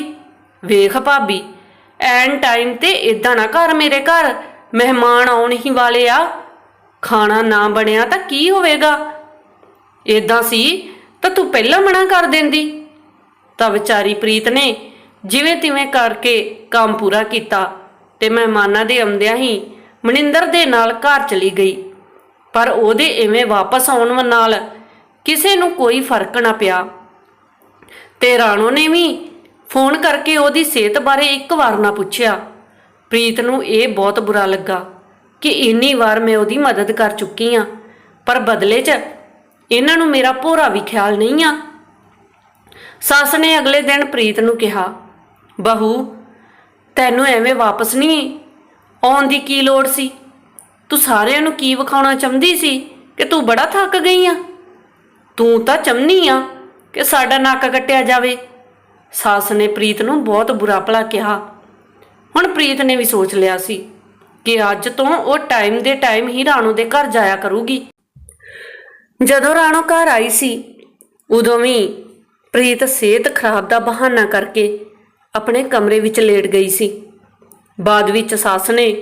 ਵੇਖ ਭਾਬੀ ਐਨ ਟਾਈਮ ਤੇ ਇਦਾਂ ਨਾ ਕਰ ਮੇਰੇ ਘਰ, ਮਹਿਮਾਨ ਆਉਣ ਹੀ ਵਾਲੇ ਆ। ਖਾਣਾ ਨਾ ਬਣਿਆ ਤਾਂ ਕੀ ਹੋਵੇਗਾ? ਇਦਾਂ ਸੀ ਤਾਂ ਤੂੰ ਪਹਿਲਾਂ ਮਨਾ ਕਰ ਦਿੰਦੀ। ਤਾਂ ਵਿਚਾਰੀ ਪ੍ਰੀਤ ਨੇ ਜਿਵੇਂ ਤਿਵੇਂ ਕਰਕੇ ਕੰਮ ਪੂਰਾ ਕੀਤਾ ਤੇ ਮਹਿਮਾਨਾਂ ਦੇ ਆਉਂਦਿਆਂ ਹੀ ਮਨਿੰਦਰ ਦੇ ਨਾਲ ਘਰ ਚਲੀ ਗਈ। ਪਰ ਉਹਦੇ ਐਵੇਂ ਵਾਪਸ ਆਉਣ ਨਾਲ ਕਿਸੇ ਨੂੰ ਕੋਈ ਫ਼ਰਕ ਨਾ ਪਿਆ। ਤੇ ਰਾਣੋ ਨੇ ਵੀ ਫੋਨ ਕਰਕੇ ਉਹਦੀ ਸਿਹਤ ਬਾਰੇ ਇੱਕ ਵਾਰ ਨਾ ਪੁੱਛਿਆ। ਪ੍ਰੀਤ ਨੂੰ ਇਹ ਬਹੁਤ ਬੁਰਾ ਲੱਗਾ ਕਿ ਇੰਨੀ ਵਾਰ ਮੈਂ ਉਹਦੀ ਮਦਦ ਕਰ ਚੁੱਕੀ ਆ, ਪਰ ਬਦਲੇ 'ਚ ਇਹਨਾਂ ਨੂੰ ਮੇਰਾ ਭੋਰਾ ਵੀ ਖਿਆਲ ਨਹੀਂ ਆ। ਸੱਸ ਨੇ ਅਗਲੇ ਦਿਨ ਪ੍ਰੀਤ ਨੂੰ ਕਿਹਾ, ਬਹੂ, ਤੈਨੂੰ ਐਵੇਂ ਵਾਪਸ ਨਹੀਂ ਆਉਣ ਦੀ ਕੀ ਲੋੜ ਸੀ? ਤੂੰ ਸਾਰਿਆਂ ਨੂੰ ਕੀ ਵਿਖਾਉਣਾ ਚਾਹੁੰਦੀ ਸੀ ਕਿ ਤੂੰ ਬੜਾ ਥੱਕ ਗਈ ਆ? ਤੂੰ ਤਾਂ ਚੰਨੀ ਆ ਕਿ ਸਾਡਾ ਨੱਕ ਕੱਟਿਆ ਜਾਵੇ। ਸੱਸ ਨੇ ਪ੍ਰੀਤ ਨੂੰ ਬਹੁਤ ਬੁਰਾ ਭਲਾ ਕਿਹਾ। ਹੁਣ ਪ੍ਰੀਤ ਨੇ ਵੀ ਸੋਚ ਲਿਆ ਸੀ ਕਿ ਅੱਜ ਤੋਂ ਉਹ ਟਾਈਮ ਦੇ ਟਾਈਮ ਹੀ ਰਾਣੋ ਦੇ ਘਰ ਜਾਇਆ ਕਰੂਗੀ। ਜਦੋਂ ਰਾਣੋ ਘਰ ਆਈ ਸੀ, ਉਦੋਂ ਵੀ ਪ੍ਰੀਤ ਸਿਹਤ ਖਰਾਬ ਦਾ ਬਹਾਨਾ ਕਰਕੇ ਆਪਣੇ ਕਮਰੇ ਵਿੱਚ ਲੇਟ ਗਈ ਸੀ। ਬਾਅਦ ਵਿੱਚ ਸੱਸ ਨੇ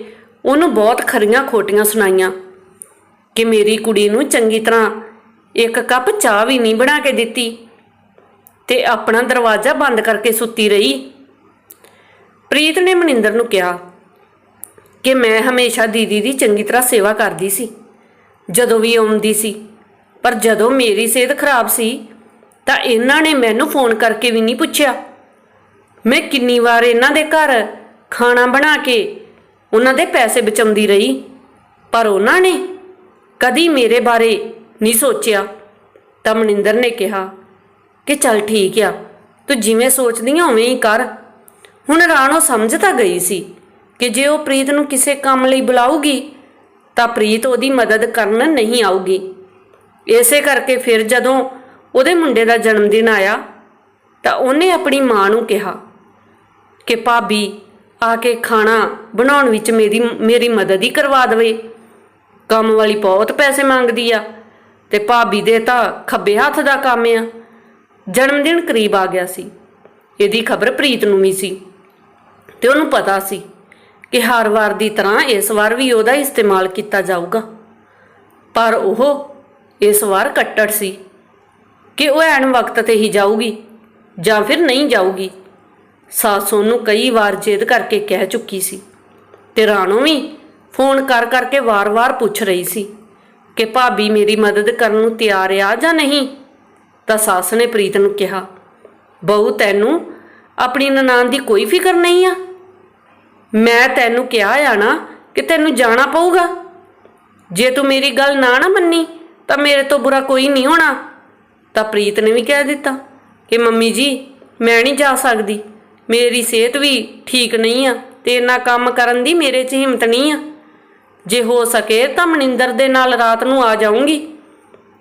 ਉਹਨੂੰ ਬਹੁਤ ਖਰੀਆਂ ਖੋਟੀਆਂ ਸੁਣਾਈਆਂ ਕਿ ਮੇਰੀ ਕੁੜੀ ਨੂੰ ਚੰਗੀ ਤਰ੍ਹਾਂ ਇੱਕ ਕੱਪ ਚਾਹ ਵੀ ਨਹੀਂ ਬਣਾ ਕੇ ਦਿੱਤੀ। ਤੇ ਆਪਣਾ ਦਰਵਾਜ਼ਾ ਬੰਦ ਕਰਕੇ ਸੁੱਤੀ ਰਹੀ। ਪ੍ਰੀਤ ਨੇ ਮਨਿੰਦਰ ਨੂੰ ਕਿਹਾ ਕਿ ਮੈਂ ਹਮੇਸ਼ਾ ਦੀਦੀ ਦੀ ਚੰਗੀ ਤਰ੍ਹਾਂ ਸੇਵਾ ਕਰਦੀ ਸੀ। ਜਦੋਂ ਵੀ ਆਉਂਦੀ ਸੀ, ਪਰ ਜਦੋਂ ਮੇਰੀ ਸਿਹਤ ਖਰਾਬ ਸੀ, ਤਾਂ ਇਹਨਾਂ ਨੇ ਮੈਨੂੰ ਫੋਨ ਕਰਕੇ ਵੀ ਨਹੀਂ ਪੁੱਛਿਆ। ਮੈਂ ਕਿੰਨੀ ਵਾਰ ਇਹਨਾਂ ਦੇ ਘਰ ਖਾਣਾ ਬਣਾ ਕੇ ਉਹਨਾਂ ਦੇ ਪੈਸੇ ਬਚਾਉਂਦੀ ਰਹੀ, ਪਰ ਉਹਨਾਂ ਨੇ ਕਦੀ ਮੇਰੇ ਬਾਰੇ ਨਹੀਂ ਸੋਚਿਆ। ਤਾਂ ਮਨਿੰਦਰ ਨੇ ਕਿਹਾ ਕਿ ਚੱਲ ਠੀਕ ਆ, ਤੂੰ ਜਿਵੇਂ ਸੋਚਦੀ ਆ ਉਵੇਂ ਹੀ ਕਰ। ਹੁਣ ਰਾਣੋ ਸਮਝ ਤਾਂ ਗਈ ਸੀ ਕਿ ਜੇ ਉਹ ਪ੍ਰੀਤ ਨੂੰ ਕਿਸੇ ਕੰਮ ਲਈ ਬੁਲਾਊਗੀ, ਤਾਂ ਪ੍ਰੀਤ ਉਹਦੀ ਮਦਦ ਕਰਨ ਨਹੀਂ ਆਊਗੀ। ਇਸੇ ਕਰਕੇ ਫਿਰ ਜਦੋਂ ਉਹਦੇ ਮੁੰਡੇ ਦਾ ਜਨਮ ਦਿਨ ਆਇਆ, ਤਾਂ ਉਹਨੇ ਆਪਣੀ ਮਾਂ ਨੂੰ ਕਿਹਾ ਕਿ ਭਾਬੀ, ਆ ਕੇ ਖਾਣਾ ਬਣਾਉਣ ਵਿੱਚ ਮੇਰੀ ਮੇਰੀ ਮਦਦ ਹੀ ਕਰਵਾ ਦੇਵੇ। ਕੰਮ ਵਾਲੀ ਬਹੁਤ ਪੈਸੇ ਮੰਗਦੀ ਆ ਤੇ ਭਾਬੀ ਦੇ ਤਾਂ ਖੱਬੇ ਹੱਥ ਦਾ ਕੰਮ ਆ। ਜਨਮ ਦਿਨ ਕਰੀਬ ਆ ਗਿਆ ਸੀ। ਇਹਦੀ ਖਬਰ ਪ੍ਰੀਤ ਨੂੰ ਵੀ ਸੀ ਤੇ ਉਹਨੂੰ ਪਤਾ ਸੀ ਕਿ ਹਰ ਵਾਰ ਦੀ ਤਰ੍ਹਾਂ ਇਸ ਵਾਰ ਵੀ ਉਹਦਾ ਇਸਤੇਮਾਲ ਕੀਤਾ ਜਾਊਗਾ। ਪਰ ਉਹ ਇਸ ਵਾਰ ਕੱਟੜ ਸੀ ਕਿ ਉਹ ਐਨ ਵਕਤ ਤੇ ਹੀ ਜਾਊਗੀ ਜਾਂ ਫਿਰ ਨਹੀਂ ਜਾਊਗੀ। ਸੱਸ ਉਹਨੂੰ ਕਈ ਵਾਰ ਜਿੱਦ ਕਰਕੇ ਕਹਿ ਚੁੱਕੀ ਸੀ ਤੇ ਰਾਣੋ ਵੀ ਫੋਨ ਕਰ ਕਰਕੇ ਵਾਰ-ਵਾਰ ਪੁੱਛ ਰਹੀ ਸੀ ਕਿ ਭਾਬੀ ਮੇਰੀ ਮਦਦ ਕਰਨ ਨੂੰ ਤਿਆਰ ਆ ਜਾਂ ਨਹੀਂ? ਤਾਂ ਸੱਸ ਨੇ ਪ੍ਰੀਤ ਨੂੰ ਕਿਹਾ, ਬਹੂ, ਤੈਨੂੰ ਆਪਣੀ ਨਨਾਣ ਦੀ ਕੋਈ ਫਿਕਰ ਨਹੀਂ ਆ? ਮੈਂ ਤੈਨੂੰ ਕਿਹਾ ਆ ਨਾ ਕਿ ਤੈਨੂੰ ਜਾਣਾ ਪਊਗਾ। ਜੇ ਤੂੰ ਮੇਰੀ ਗੱਲ ਨਾ ਨਾ ਮੰਨੀ, ਤਾਂ ਮੇਰੇ ਤੋਂ ਬੁਰਾ ਕੋਈ ਨਹੀਂ ਹੋਣਾ। ਤਾਂ ਪ੍ਰੀਤ ਨੇ ਵੀ ਕਹਿ ਦਿੱਤਾ ਕਿ, ਮੰਮੀ ਜੀ, ਮੈਂ ਨਹੀਂ ਜਾ ਸਕਦੀ। ਮੇਰੀ ਸਿਹਤ ਵੀ ਠੀਕ ਨਹੀਂ ਆ ਤੇ ਇੰਨਾ ਕੰਮ ਕਰਨ ਦੀ ਮੇਰੇ 'ਚ ਹਿੰਮਤ ਨਹੀਂ ਆ। ਜੇ ਹੋ ਸਕੇ ਤਾਂ ਮਨਿੰਦਰ ਦੇ ਨਾਲ ਰਾਤ ਨੂੰ ਆ ਜਾਊਂਗੀ।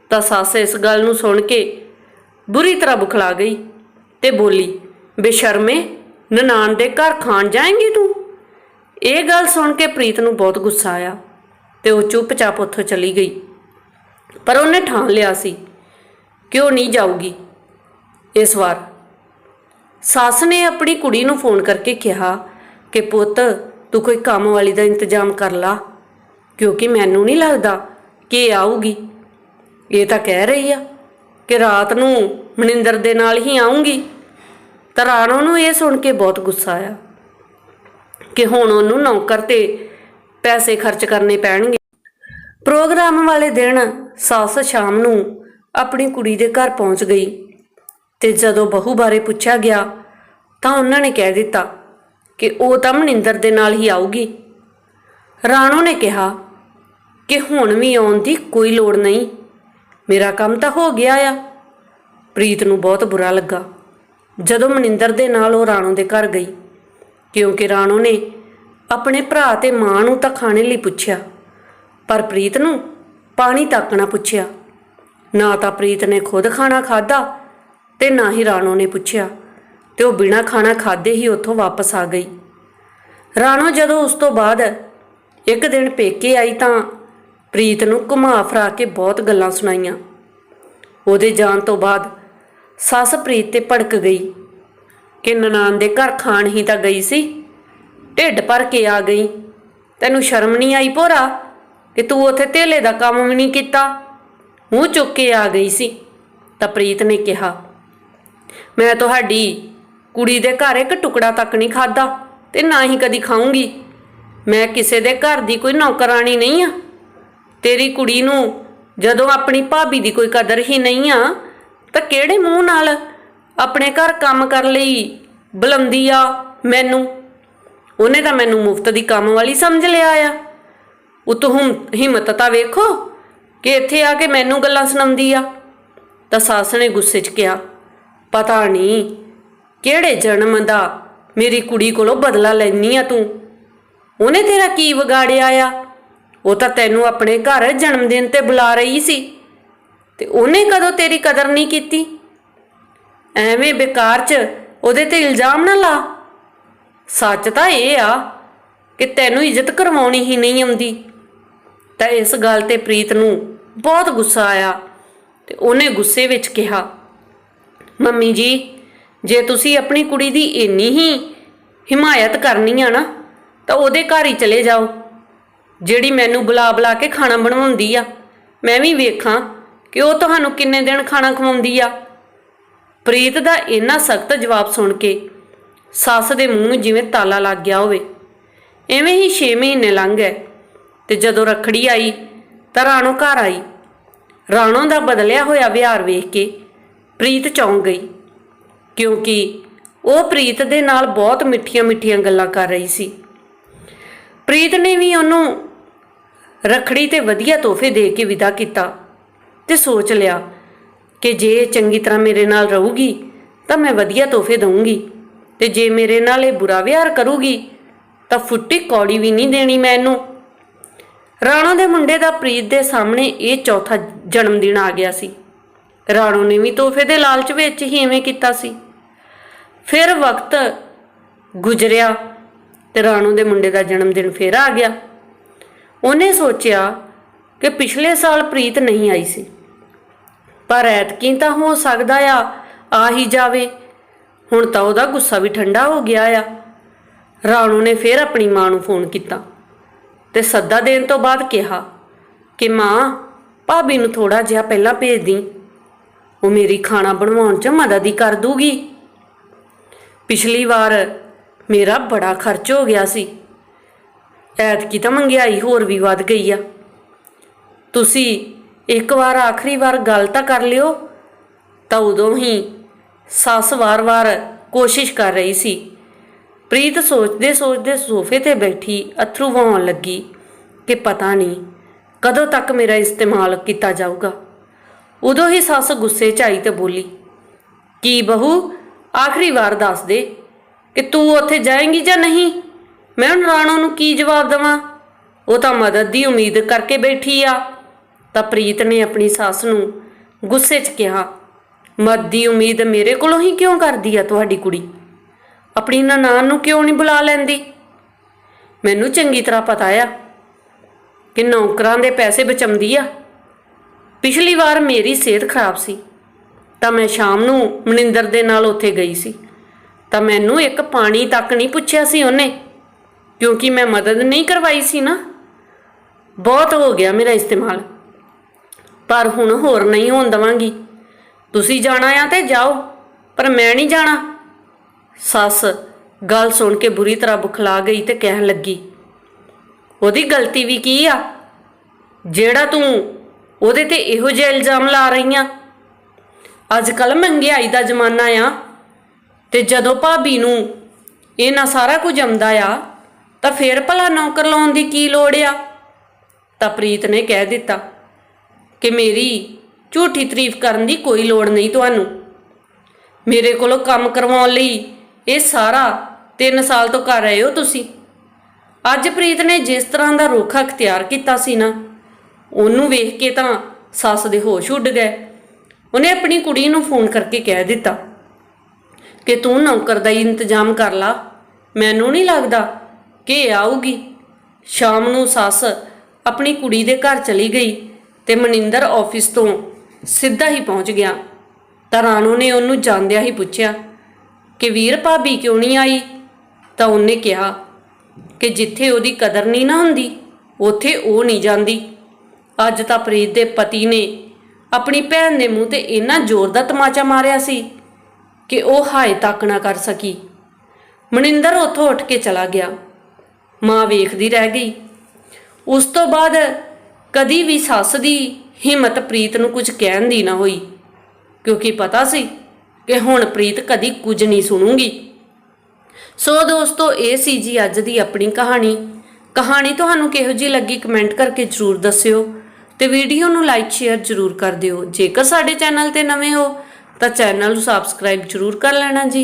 ਤਾਂ ਸੱਸ ਇਸ ਗੱਲ ਨੂੰ ਸੁਣ ਕੇ ਬੁਰੀ ਤਰ੍ਹਾਂ ਬੁਖਲਾ ਗਈ ਤੇ ਬੋਲੀ, ਬੇਸ਼ਰਮੇ, ਨਨਾਣ ਦੇ ਘਰ ਖਾਣ ਜਾਏਂਗੀ ਤੂੰ? ਇਹ ਗੱਲ ਸੁਣ ਕੇ ਪ੍ਰੀਤ ਨੂੰ ਬਹੁਤ ਗੁੱਸਾ ਆਇਆ ਤੇ ਉਹ ਚੁੱਪਚਾਪ ਉੱਥੋਂ ਚਲੀ ਗਈ। ਪਰ ਉਹਨੇ ਠਾਣ ਲਿਆ ਸੀ ਕਿ ਉਹ ਨਹੀਂ ਜਾਊਗੀ? ਇਸ ਵਾਰ ਸੱਸ ਨੇ ਆਪਣੀ ਕੁੜੀ ਨੂੰ ਫੋਨ ਕਰਕੇ ਕਿਹਾ ਕਿ, ਪੁੱਤ, ਤੂੰ ਕੋਈ ਕੰਮ ਵਾਲੀ ਦਾ ਇੰਤਜ਼ਾਮ ਕਰ ਲਾ, ਕਿਉਂਕਿ ਮੈਨੂੰ ਨਹੀਂ ਲੱਗਦਾ ਕਿ ਆਊਗੀ। ਇਹ ਤਾਂ ਕਹਿ ਰਹੀ ਆ। ਕਿ ਰਾਤ ਨੂੰ ਮਨਿੰਦਰ ਦੇ ਨਾਲ ਹੀ ਆਉਂਗੀ ਤਾਂ ਰਾਣੋ ਨੂੰ ਇਹ ਸੁਣ ਕੇ ਬਹੁਤ ਗੁੱਸਾ ਆਇਆ ਕਿ ਹੁਣ ਉਹਨੂੰ ਨੌਕਰ ਤੇ ਪੈਸੇ ਖਰਚ ਕਰਨੇ ਪੈਣਗੇ। ਪ੍ਰੋਗਰਾਮ ਵਾਲੇ ਦਿਨ ਸੱਸ ਸ਼ਾਮ ਨੂੰ ਆਪਣੀ ਕੁੜੀ ਦੇ ਘਰ ਪਹੁੰਚ ਗਈ ਤੇ ਜਦੋਂ ਬਹੂ ਬਾਰੇ ਪੁੱਛਿਆ ਗਿਆ, ਤਾਂ ਉਹਨਾਂ ਨੇ ਕਹਿ ਦਿੱਤਾ ਕਿ ਉਹ ਤਾਂ ਮਨਿੰਦਰ ਦੇ ਨਾਲ ਹੀ ਆਊਗੀ। ਰਾਣੋ ਨੇ ਕਿਹਾ ਕਿ ਹੁਣ ਵੀ ਆਉਣ ਦੀ ਕੋਈ ਲੋੜ ਨਹੀਂ। ਮੇਰਾ ਕੰਮ ਤਾਂ ਹੋ ਗਿਆ ਆ। ਪ੍ਰੀਤ ਨੂੰ ਬਹੁਤ ਬੁਰਾ ਲੱਗਾ। ਜਦੋਂ ਮਨਿੰਦਰ ਦੇ ਨਾਲ ਉਹ ਰਾਣੋ ਦੇ ਘਰ ਗਈ, ਕਿਉਂਕਿ ਰਾਣੋ ਨੇ ਆਪਣੇ ਭਰਾ ਤੇ ਮਾਂ ਨੂੰ ਤਾਂ ਖਾਣੇ ਲਈ ਪੁੱਛਿਆ, ਪਰ ਪ੍ਰੀਤ ਨੂੰ ਪਾਣੀ ਤੱਕ ਨਾ ਪੁੱਛਿਆ। ਨਾ ਤਾਂ ਪ੍ਰੀਤ ਨੇ ਖੁਦ ਖਾਣਾ ਖਾਦਾ ਤੇ ਨਾ ਹੀ ਰਾਣੋ ਨੇ ਪੁੱਛਿਆ ਤੇ ਉਹ ਬਿਨਾਂ ਖਾਣਾ ਖਾਦੇ ਹੀ ਉੱਥੋਂ ਵਾਪਸ ਆ ਗਈ। ਰਾਣੋ ਜਦੋਂ ਉਸ ਤੋਂ ਬਾਅਦ ਇੱਕ ਦਿਨ ਪੇਕੇ ਆਈ ਤਾਂ ਪ੍ਰੀਤ ਨੂੰ ਘੁਮਾ ਫਰਾ ਕੇ ਬਹੁਤ ਗੱਲਾਂ ਸੁਣਾਈਆਂ। ਉਹਦੇ ਜਾਣ ਤੋਂ ਬਾਅਦ ਸੱਸ ਪ੍ਰੀਤ ਤੇ ਭੜਕ ਗਈ। ਕਿ ਨਨਾਣ ਦੇ ਘਰ ਖਾਣ ਹੀ ਤਾਂ ਗਈ ਸੀ। ਢਿੱਡ ਭਰ ਕੇ ਆ ਗਈ। ਤੈਨੂੰ ਸ਼ਰਮ ਨਹੀਂ ਆਈ ਭੋਰਾ? ਕਿ ਤੂੰ ਉੱਥੇ ਧੇਲੇ ਦਾ ਕੰਮ ਵੀ ਨਹੀਂ ਕੀਤਾ? ਮੂੰਹ ਚੁੱਕ ਕੇ ਆ ਗਈ ਸੀ। ਤਾਂ ਪ੍ਰੀਤ ਨੇ ਕਿਹਾ, ਮੈਂ ਤੁਹਾਡੀ ਕੁੜੀ ਦੇ ਘਰ ਇੱਕ ਟੁਕੜਾ ਤੱਕ ਨਹੀਂ ਖਾਦਾ ਤੇ ਨਾ ਹੀ ਕਦੀ ਖਾਊਂਗੀ। ਮੈਂ ਕਿਸੇ ਦੇ ਘਰ ਦੀ ਕੋਈ ਨੌਕਰਾਨੀ ਨਹੀਂ ਆ। ਤੇਰੀ ਕੁੜੀ ਨੂੰ ਜਦੋਂ ਆਪਣੀ ਭਾਬੀ ਦੀ ਕੋਈ ਕਦਰ ਹੀ ਨਹੀਂ ਆ, ਤਾਂ ਕਿਹੜੇ ਮੂੰਹ ਨਾਲ ਆਪਣੇ ਘਰ ਕੰਮ ਕਰਨ ਲਈ ਬੁਲਾਉਂਦੀ ਆ ਮੈਨੂੰ? ਉਹਨੇ ਤਾਂ ਮੈਨੂੰ ਮੁਫਤ ਦੀ ਕੰਮ ਵਾਲੀ ਸਮਝ ਲਿਆ ਆ। ਉਤੋਂ ਹਿੰਮਤ ਤਾਂ ਵੇਖੋ ਕਿ ਇੱਥੇ ਆ ਕੇ ਮੈਨੂੰ ਗੱਲਾਂ ਸੁਣਾਉਂਦੀ ਆ। ਤਾਂ ਸੱਸ ਨੇ ਗੁੱਸੇ 'ਚ ਕਿਹਾ, ਪਤਾ ਨਹੀਂ ਕਿਹੜੇ ਜਨਮ ਦਾ ਮੇਰੀ ਕੁੜੀ ਕੋਲੋਂ ਬਦਲਾ ਲੈਣੀ ਆ ਤੂੰ? ਉਹਨੇ ਤੇਰਾ ਕੀ ਵਿਗਾੜਿਆ ਆ? ਉਹ ਤਾਂ ਤੈਨੂੰ ਆਪਣੇ ਘਰ ਜਨਮ ਦਿਨ ਤੇ ਬੁਲਾ ਰਹੀ ਸੀ। ਤੇ ਉਹਨੇ ਕਦੋਂ ਤੇਰੀ ਕਦਰ ਨਹੀਂ ਕੀਤੀ? ਐਵੇਂ ਬੇਕਾਰ 'ਚ ਉਹਦੇ ਤੇ ਇਲਜ਼ਾਮ ਨਾ ਲਾ। ਸੱਚ ਤਾਂ ਇਹ ਆ ਕਿ ਤੈਨੂੰ ਇੱਜ਼ਤ ਕਰਵਾਉਣੀ ਹੀ ਨਹੀਂ ਆਉਂਦੀ। ਤਾਂ ਇਸ ਗੱਲ ਤੇ ਪ੍ਰੀਤ ਨੂੰ ਬਹੁਤ ਗੁੱਸਾ ਆਇਆ ਤੇ ਉਹਨੇ ਗੁੱਸੇ ਵਿੱਚ ਕਿਹਾ, ਮੰਮੀ ਜੀ, ਜੇ ਤੁਸੀਂ ਆਪਣੀ ਕੁੜੀ ਦੀ ਇੰਨੀ ਹੀ ਹਿਮਾਇਤ ਕਰਨੀ ਆ ਨਾ, ਤਾਂ ਉਹਦੇ ਘਰ ਹੀ ਚਲੇ ਜਾਓ। ਜਿਹੜੀ ਮੈਨੂੰ ਬੁਲਾ ਬੁਲਾ ਕੇ ਖਾਣਾ ਬਣਵਾਉਂਦੀ ਆ। ਮੈਂ ਵੀ ਵੇਖਾਂ ਕਿ ਉਹ ਤੁਹਾਨੂੰ ਕਿੰਨੇ ਦਿਨ ਖਾਣਾ ਖਵਾਉਂਦੀ ਆ। ਪ੍ਰੀਤ ਦਾ ਇੰਨਾ ਸਖਤ ਜਵਾਬ ਸੁਣ ਕੇ ਸੱਸ ਦੇ ਮੂੰਹ ਨੂੰ ਜਿਵੇਂ ਤਾਲਾ ਲੱਗ ਗਿਆ ਹੋਵੇ। ਐਵੇਂ ਹੀ 6 ਮਹੀਨੇ ਲੰਘ ਗਏ ਤੇ ਜਦੋਂ ਰਖੜੀ ਆਈ ਤਾਂ ਰਾਣੋ ਘਰ ਆਈ। ਰਾਣੋ ਦਾ ਬਦਲਿਆ ਹੋਇਆ ਵਿਹਾਰ ਵੇਖ ਕੇ ਪ੍ਰੀਤ ਚੌਂਕ ਗਈ ਕਿਉਂਕਿ ਉਹ ਪ੍ਰੀਤ ਦੇ ਨਾਲ ਬਹੁਤ ਮਿੱਠੀਆਂ-ਮਿੱਠੀਆਂ ਗੱਲਾਂ ਕਰ ਰਹੀ ਸੀ। ਪ੍ਰੀਤ ਨੇ ਵੀ ਉਹਨੂੰ ਰਖੜੀ ਤੇ ਵਧੀਆ ਤੋਹਫੇ ਦੇ ਕੇ ਵਿਦਾ ਕੀਤਾ ਤੇ ਸੋਚ ਲਿਆ ਕਿ ਜੇ ਇਹ ਚੰਗੀ ਤਰ੍ਹਾਂ ਮੇਰੇ ਨਾਲ ਰਹੂਗੀ ਤਾਂ ਮੈਂ ਵਧੀਆ ਤੋਹਫੇ ਦਊਂਗੀ ਤੇ ਜੇ ਮੇਰੇ ਨਾਲ ਇਹ ਬੁਰਾ ਵਿਹਾਰ ਕਰੂਗੀ ਤਾਂ ਫੁੱਟੀ ਕੌੜੀ ਵੀ ਨਹੀਂ ਦੇਣੀ ਮੈਂ ਇਹਨੂੰ ਰਾਣੋ ਦੇ ਮੁੰਡੇ ਦਾ ਪ੍ਰੀਤ ਦੇ ਸਾਹਮਣੇ ਇਹ ਚੌਥਾ ਜਨਮ ਦਿਨ ਆ ਗਿਆ ਸੀ। ਰਾਣੋ ਨੇ ਵੀ ਤੋਹਫੇ ਦੇ ਲਾਲਚ ਵਿੱਚ ਹੀ ਐਵੇਂ ਕੀਤਾ ਸੀ। ਫਿਰ ਵਕਤ ਗੁਜ਼ਰਿਆ ਤੇ ਰਾਣੋ ਦੇ ਮੁੰਡੇ ਦਾ ਜਨਮ ਦਿਨ ਫੇਰ ਆ ਗਿਆ। ਉਹਨੇ ਸੋਚਿਆ ਕਿ ਪਿਛਲੇ ਸਾਲ ਪ੍ਰੀਤ ਨਹੀਂ ਆਈ ਸੀ। ਪਰ ਐਤਕੀ ਤਾਂ ਹੋ ਸਕਦਾ ਆ ਆ ਹੀ ਜਾਵੇ। ਹੁਣ ਤਾਂ ਉਹਦਾ ਗੁੱਸਾ ਵੀ ਠੰਡਾ ਹੋ ਗਿਆ ਆ। ਰਾਣੂ ਨੇ ਫੇਰ ਆਪਣੀ ਮਾਂ ਨੂੰ ਫੋਨ ਕੀਤਾ ਤੇ ਸੱਦਾ ਦੇਣ ਤੋਂ ਬਾਅਦ ਕਿਹਾ ਕਿ ਮਾਂ, ਭਾਬੀ ਨੂੰ ਥੋੜਾ ਜਿਹਾ ਪਹਿਲਾਂ ਭੇਜ ਦੀ। ਉਹ ਮੇਰੀ ਖਾਣਾ ਬਣਵਾਉਣ 'ਚ ਮਦਦ ਹੀ ਕਰ ਦੂਗੀ। ਪਿਛਲੀ ਵਾਰ ਮੇਰਾ ਬੜਾ ਖਰਚ ਹੋ ਗਿਆ ਸੀ। ਐਤਕੀ ਤਾਂ ਮਹਿੰਗਾਈ ਹੋਰ ਵੀ ਵੱਧ ਗਈ ਆ। ਤੁਸੀਂ ਇੱਕ ਵਾਰ ਆਖਰੀ ਵਾਰ ਗੱਲ ਤਾਂ ਕਰ ਲਿਓ, ਤਾਂ ਉਦੋਂ ਹੀ ਸੱਸ ਵਾਰ-ਵਾਰ ਕੋਸ਼ਿਸ਼ ਕਰ ਰਹੀ ਸੀ। ਪ੍ਰੀਤ ਸੋਚਦੇ ਸੋਚਦੇ ਸੋਫੇ ਤੇ ਬੈਠੀ ਅਥਰੂ ਵਹਾਉਣ ਲੱਗੀ ਕਿ ਪਤਾ ਨਹੀਂ ਕਦੋਂ ਤੱਕ ਮੇਰਾ ਇਸਤੇਮਾਲ ਕੀਤਾ ਜਾਊਗਾ। ਉਦੋਂ ਹੀ ਸੱਸ ਗੁੱਸੇ 'ਚ ਆਈ ਤੇ ਬੋਲੀ, ਕੀ ਬਹੂ, ਆਖਰੀ ਵਾਰ ਦੱਸ ਦੇ ਕਿ ਤੂੰ ਉੱਥੇ ਜਾਏਂਗੀ ਜਾਂ ਨਹੀਂ? ਮੈਂ ਹੁਣ ਰਾਣੋ ਨੂੰ ਕੀ ਜਵਾਬ ਦੇਵਾਂ? ਉਹ ਤਾਂ ਮਦਦ ਦੀ ਉਮੀਦ ਕਰਕੇ ਬੈਠੀ ਆ। ਤਾਂ ਪ੍ਰੀਤ ਨੇ ਆਪਣੀ ਸੱਸ ਨੂੰ ਗੁੱਸੇ 'ਚ ਕਿਹਾ, ਮਦਦ ਦੀ ਉਮੀਦ ਮੇਰੇ ਕੋਲੋਂ ਹੀ ਕਿਉਂ ਕਰਦੀ ਆ ਤੁਹਾਡੀ ਕੁੜੀ? ਆਪਣੀ ਨਨਾਣ ਨੂੰ ਕਿਉਂ ਨਹੀਂ ਬੁਲਾ ਲੈਂਦੀ? ਮੈਨੂੰ ਚੰਗੀ ਤਰ੍ਹਾਂ ਪਤਾ ਆ ਕਿ ਨੌਕਰਾਂ ਦੇ ਪੈਸੇ ਬਚਾਉਂਦੀ ਆ। ਪਿਛਲੀ ਵਾਰ ਮੇਰੀ ਸਿਹਤ ਖਰਾਬ ਸੀ, ਤਾਂ ਮੈਂ ਸ਼ਾਮ ਨੂੰ ਮਨਿੰਦਰ ਦੇ ਨਾਲ ਉੱਥੇ ਗਈ ਸੀ। ਤਾਂ ਮੈਨੂੰ ਇੱਕ ਪਾਣੀ ਤੱਕ ਨਹੀਂ ਪੁੱਛਿਆ ਸੀ ਉਹਨੇ। ਕਿਉਂਕਿ ਮੈਂ ਮਦਦ ਨਹੀਂ ਕਰਵਾਈ ਸੀ ਨਾ। ਬਹੁਤ ਹੋ ਗਿਆ ਮੇਰਾ ਇਸਤੇਮਾਲ। ਪਰ ਹੁਣ ਹੋਰ ਨਹੀਂ ਹੋਣ ਦਵਾਂਗੀ। ਤੁਸੀਂ ਜਾਣਾ ਆ ਤੇ ਜਾਓ, ਪਰ ਮੈਂ ਨਹੀਂ ਜਾਣਾ। ਸੱਸ ਗੱਲ ਸੁਣ ਕੇ ਬੁਰੀ ਤਰ੍ਹਾਂ ਬੁਖਲਾ ਗਈ ਤੇ ਕਹਿਣ ਲੱਗੀ, ਉਹਦੀ ਗਲਤੀ ਵੀ ਕੀ ਆ? ਜਿਹੜਾ ਤੂੰ ਉਹਦੇ ਤੇ ਇਹੋ ਜਿਹੇ ਇਲਜ਼ਾਮ ਲਾ ਰਹੀ ਰਹੀਆਂ ਅੱਜ ਕੱਲ ਮਹਿੰਗਾਈ ਦਾ ਜ਼ਮਾਨਾ ਆ ਤੇ ਜਦੋਂ ਭਾਬੀ ਨੂੰ ਇਹਨਾਂ ਸਾਰਾ ਕੁਝ ਆਉਂਦਾ ਆ ਤਾਂ ਫੇਰ ਭਲਾ ਨੌਕਰ ਲਾਉਣ ਦੀ ਕੀ ਲੋੜ ਆ? ਤਾਂ ਪ੍ਰੀਤ ਨੇ ਕਹਿ ਦਿੱਤਾ ਕਿ ਮੇਰੀ ਝੂਠੀ ਤਾਰੀਫ ਕਰਨ ਦੀ ਕੋਈ ਲੋੜ ਨਹੀਂ ਤੁਹਾਨੂੰ। ਮੇਰੇ ਕੋਲੋਂ ਕੰਮ ਕਰਵਾਉਣ ਲਈ ਇਹ ਸਾਰਾ 3 ਸਾਲ ਤੋਂ ਕਰ ਰਹੇ ਹੋ ਤੁਸੀਂ। ਅੱਜ ਪ੍ਰੀਤ ਨੇ ਜਿਸ ਤਰ੍ਹਾਂ ਦਾ ਰੁੱਖ ਅਖਤਿਆਰ ਕੀਤਾ ਸੀ ਨਾ, ਉਹਨੂੰ ਵੇਖ ਕੇ ਤਾਂ ਸੱਸ ਦੇ ਹੋਸ਼ ਉੱਡ ਗਏ। ਉਹਨੇ ਆਪਣੀ ਕੁੜੀ ਨੂੰ ਫੋਨ ਕਰਕੇ ਕਹਿ ਦਿੱਤਾ ਕਿ ਤੂੰ ਨੌਕਰ ਦਾ ਹੀ ਇੰਤਜ਼ਾਮ ਕਰ ਲਾ, ਮੈਨੂੰ ਨਹੀਂ ਲੱਗਦਾ ਕਿ ਆਊਗੀ। ਸ਼ਾਮ ਨੂੰ ਸੱਸ ਆਪਣੀ ਕੁੜੀ ਦੇ ਘਰ ਚਲੀ ਗਈ ਤੇ ਮਨਿੰਦਰ ਆਫਿਸ ਤੋਂ ਸਿੱਧਾ ਹੀ ਪਹੁੰਚ ਗਿਆ। ਤਾਂ ਰਾਣੋ ਨੇ ਉਹਨੂੰ ਜਾਂਦਿਆਂ ਹੀ ਪੁੱਛਿਆ ਕਿ, ਵੀਰ ਭਾਬੀ ਕਿਉਂ ਨਹੀਂ ਆਈ? ਤਾਂ ਉਹਨੇ ਕਿਹਾ ਕਿ, ਜਿੱਥੇ ਉਹਦੀ ਕਦਰ ਨਹੀਂ ਨਾ ਹੁੰਦੀ, ਉੱਥੇ ਉਹ ਨਹੀਂ ਜਾਂਦੀ। ਅੱਜ ਤਾਂ ਪ੍ਰੀਤ ਦੇ ਪਤੀ ਨੇ ਆਪਣੀ ਭੈਣ ਦੇ ਮੂੰਹ ਤੇ ਇੰਨਾ ਜ਼ੋਰ ਦਾ ਤਮਾਚਾ ਮਾਰਿਆ ਸੀ ਕਿ ਉਹ ਹਾਏ ਤੱਕ ਨਾ ਕਰ ਸਕੀ। ਮਨਿੰਦਰ ਉੱਥੋਂ ਉੱਠ ਕੇ ਚਲਾ ਗਿਆ। ਮਾਂ ਵੇਖਦੀ ਰਹਿ ਗਈ। ਉਸ ਤੋਂ ਬਾਅਦ ਕਦੀ ਵੀ ਸੱਸ ਦੀ ਹਿੰਮਤ ਪ੍ਰੀਤ ਨੂੰ ਕੁਝ ਕਹਿਣ ਦੀ ਨਾ ਹੋਈ, ਕਿਉਂਕਿ ਪਤਾ ਸੀ ਕਿ ਹੁਣ ਪ੍ਰੀਤ ਕਦੀ ਕੁਝ ਨਹੀਂ ਸੁਣੂਗੀ। ਸੋ ਦੋਸਤੋ, ਇਹ ਸੀ ਜੀ ਅੱਜ ਦੀ ਆਪਣੀ ਕਹਾਣੀ। ਕਹਾਣੀ ਤੁਹਾਨੂੰ ਕਿਹੋ ਜਿਹੀ ਲੱਗੀ ਕਮੈਂਟ ਕਰਕੇ ਜਰੂਰ ਦੱਸਿਓ ਤੇ ਵੀਡੀਓ ਨੂੰ ਲਾਈਕ, ਸ਼ੇਅਰ ਜਰੂਰ ਕਰ ਦਿਓ। ਜੇਕਰ ਸਾਡੇ ਚੈਨਲ ਤੇ ਨਵੇਂ ਹੋ ਤਾਂ ਚੈਨਲ ਨੂੰ ਸਬਸਕ੍ਰਾਈਬ ਜਰੂਰ ਕਰ ਲੈਣਾ ਜੀ।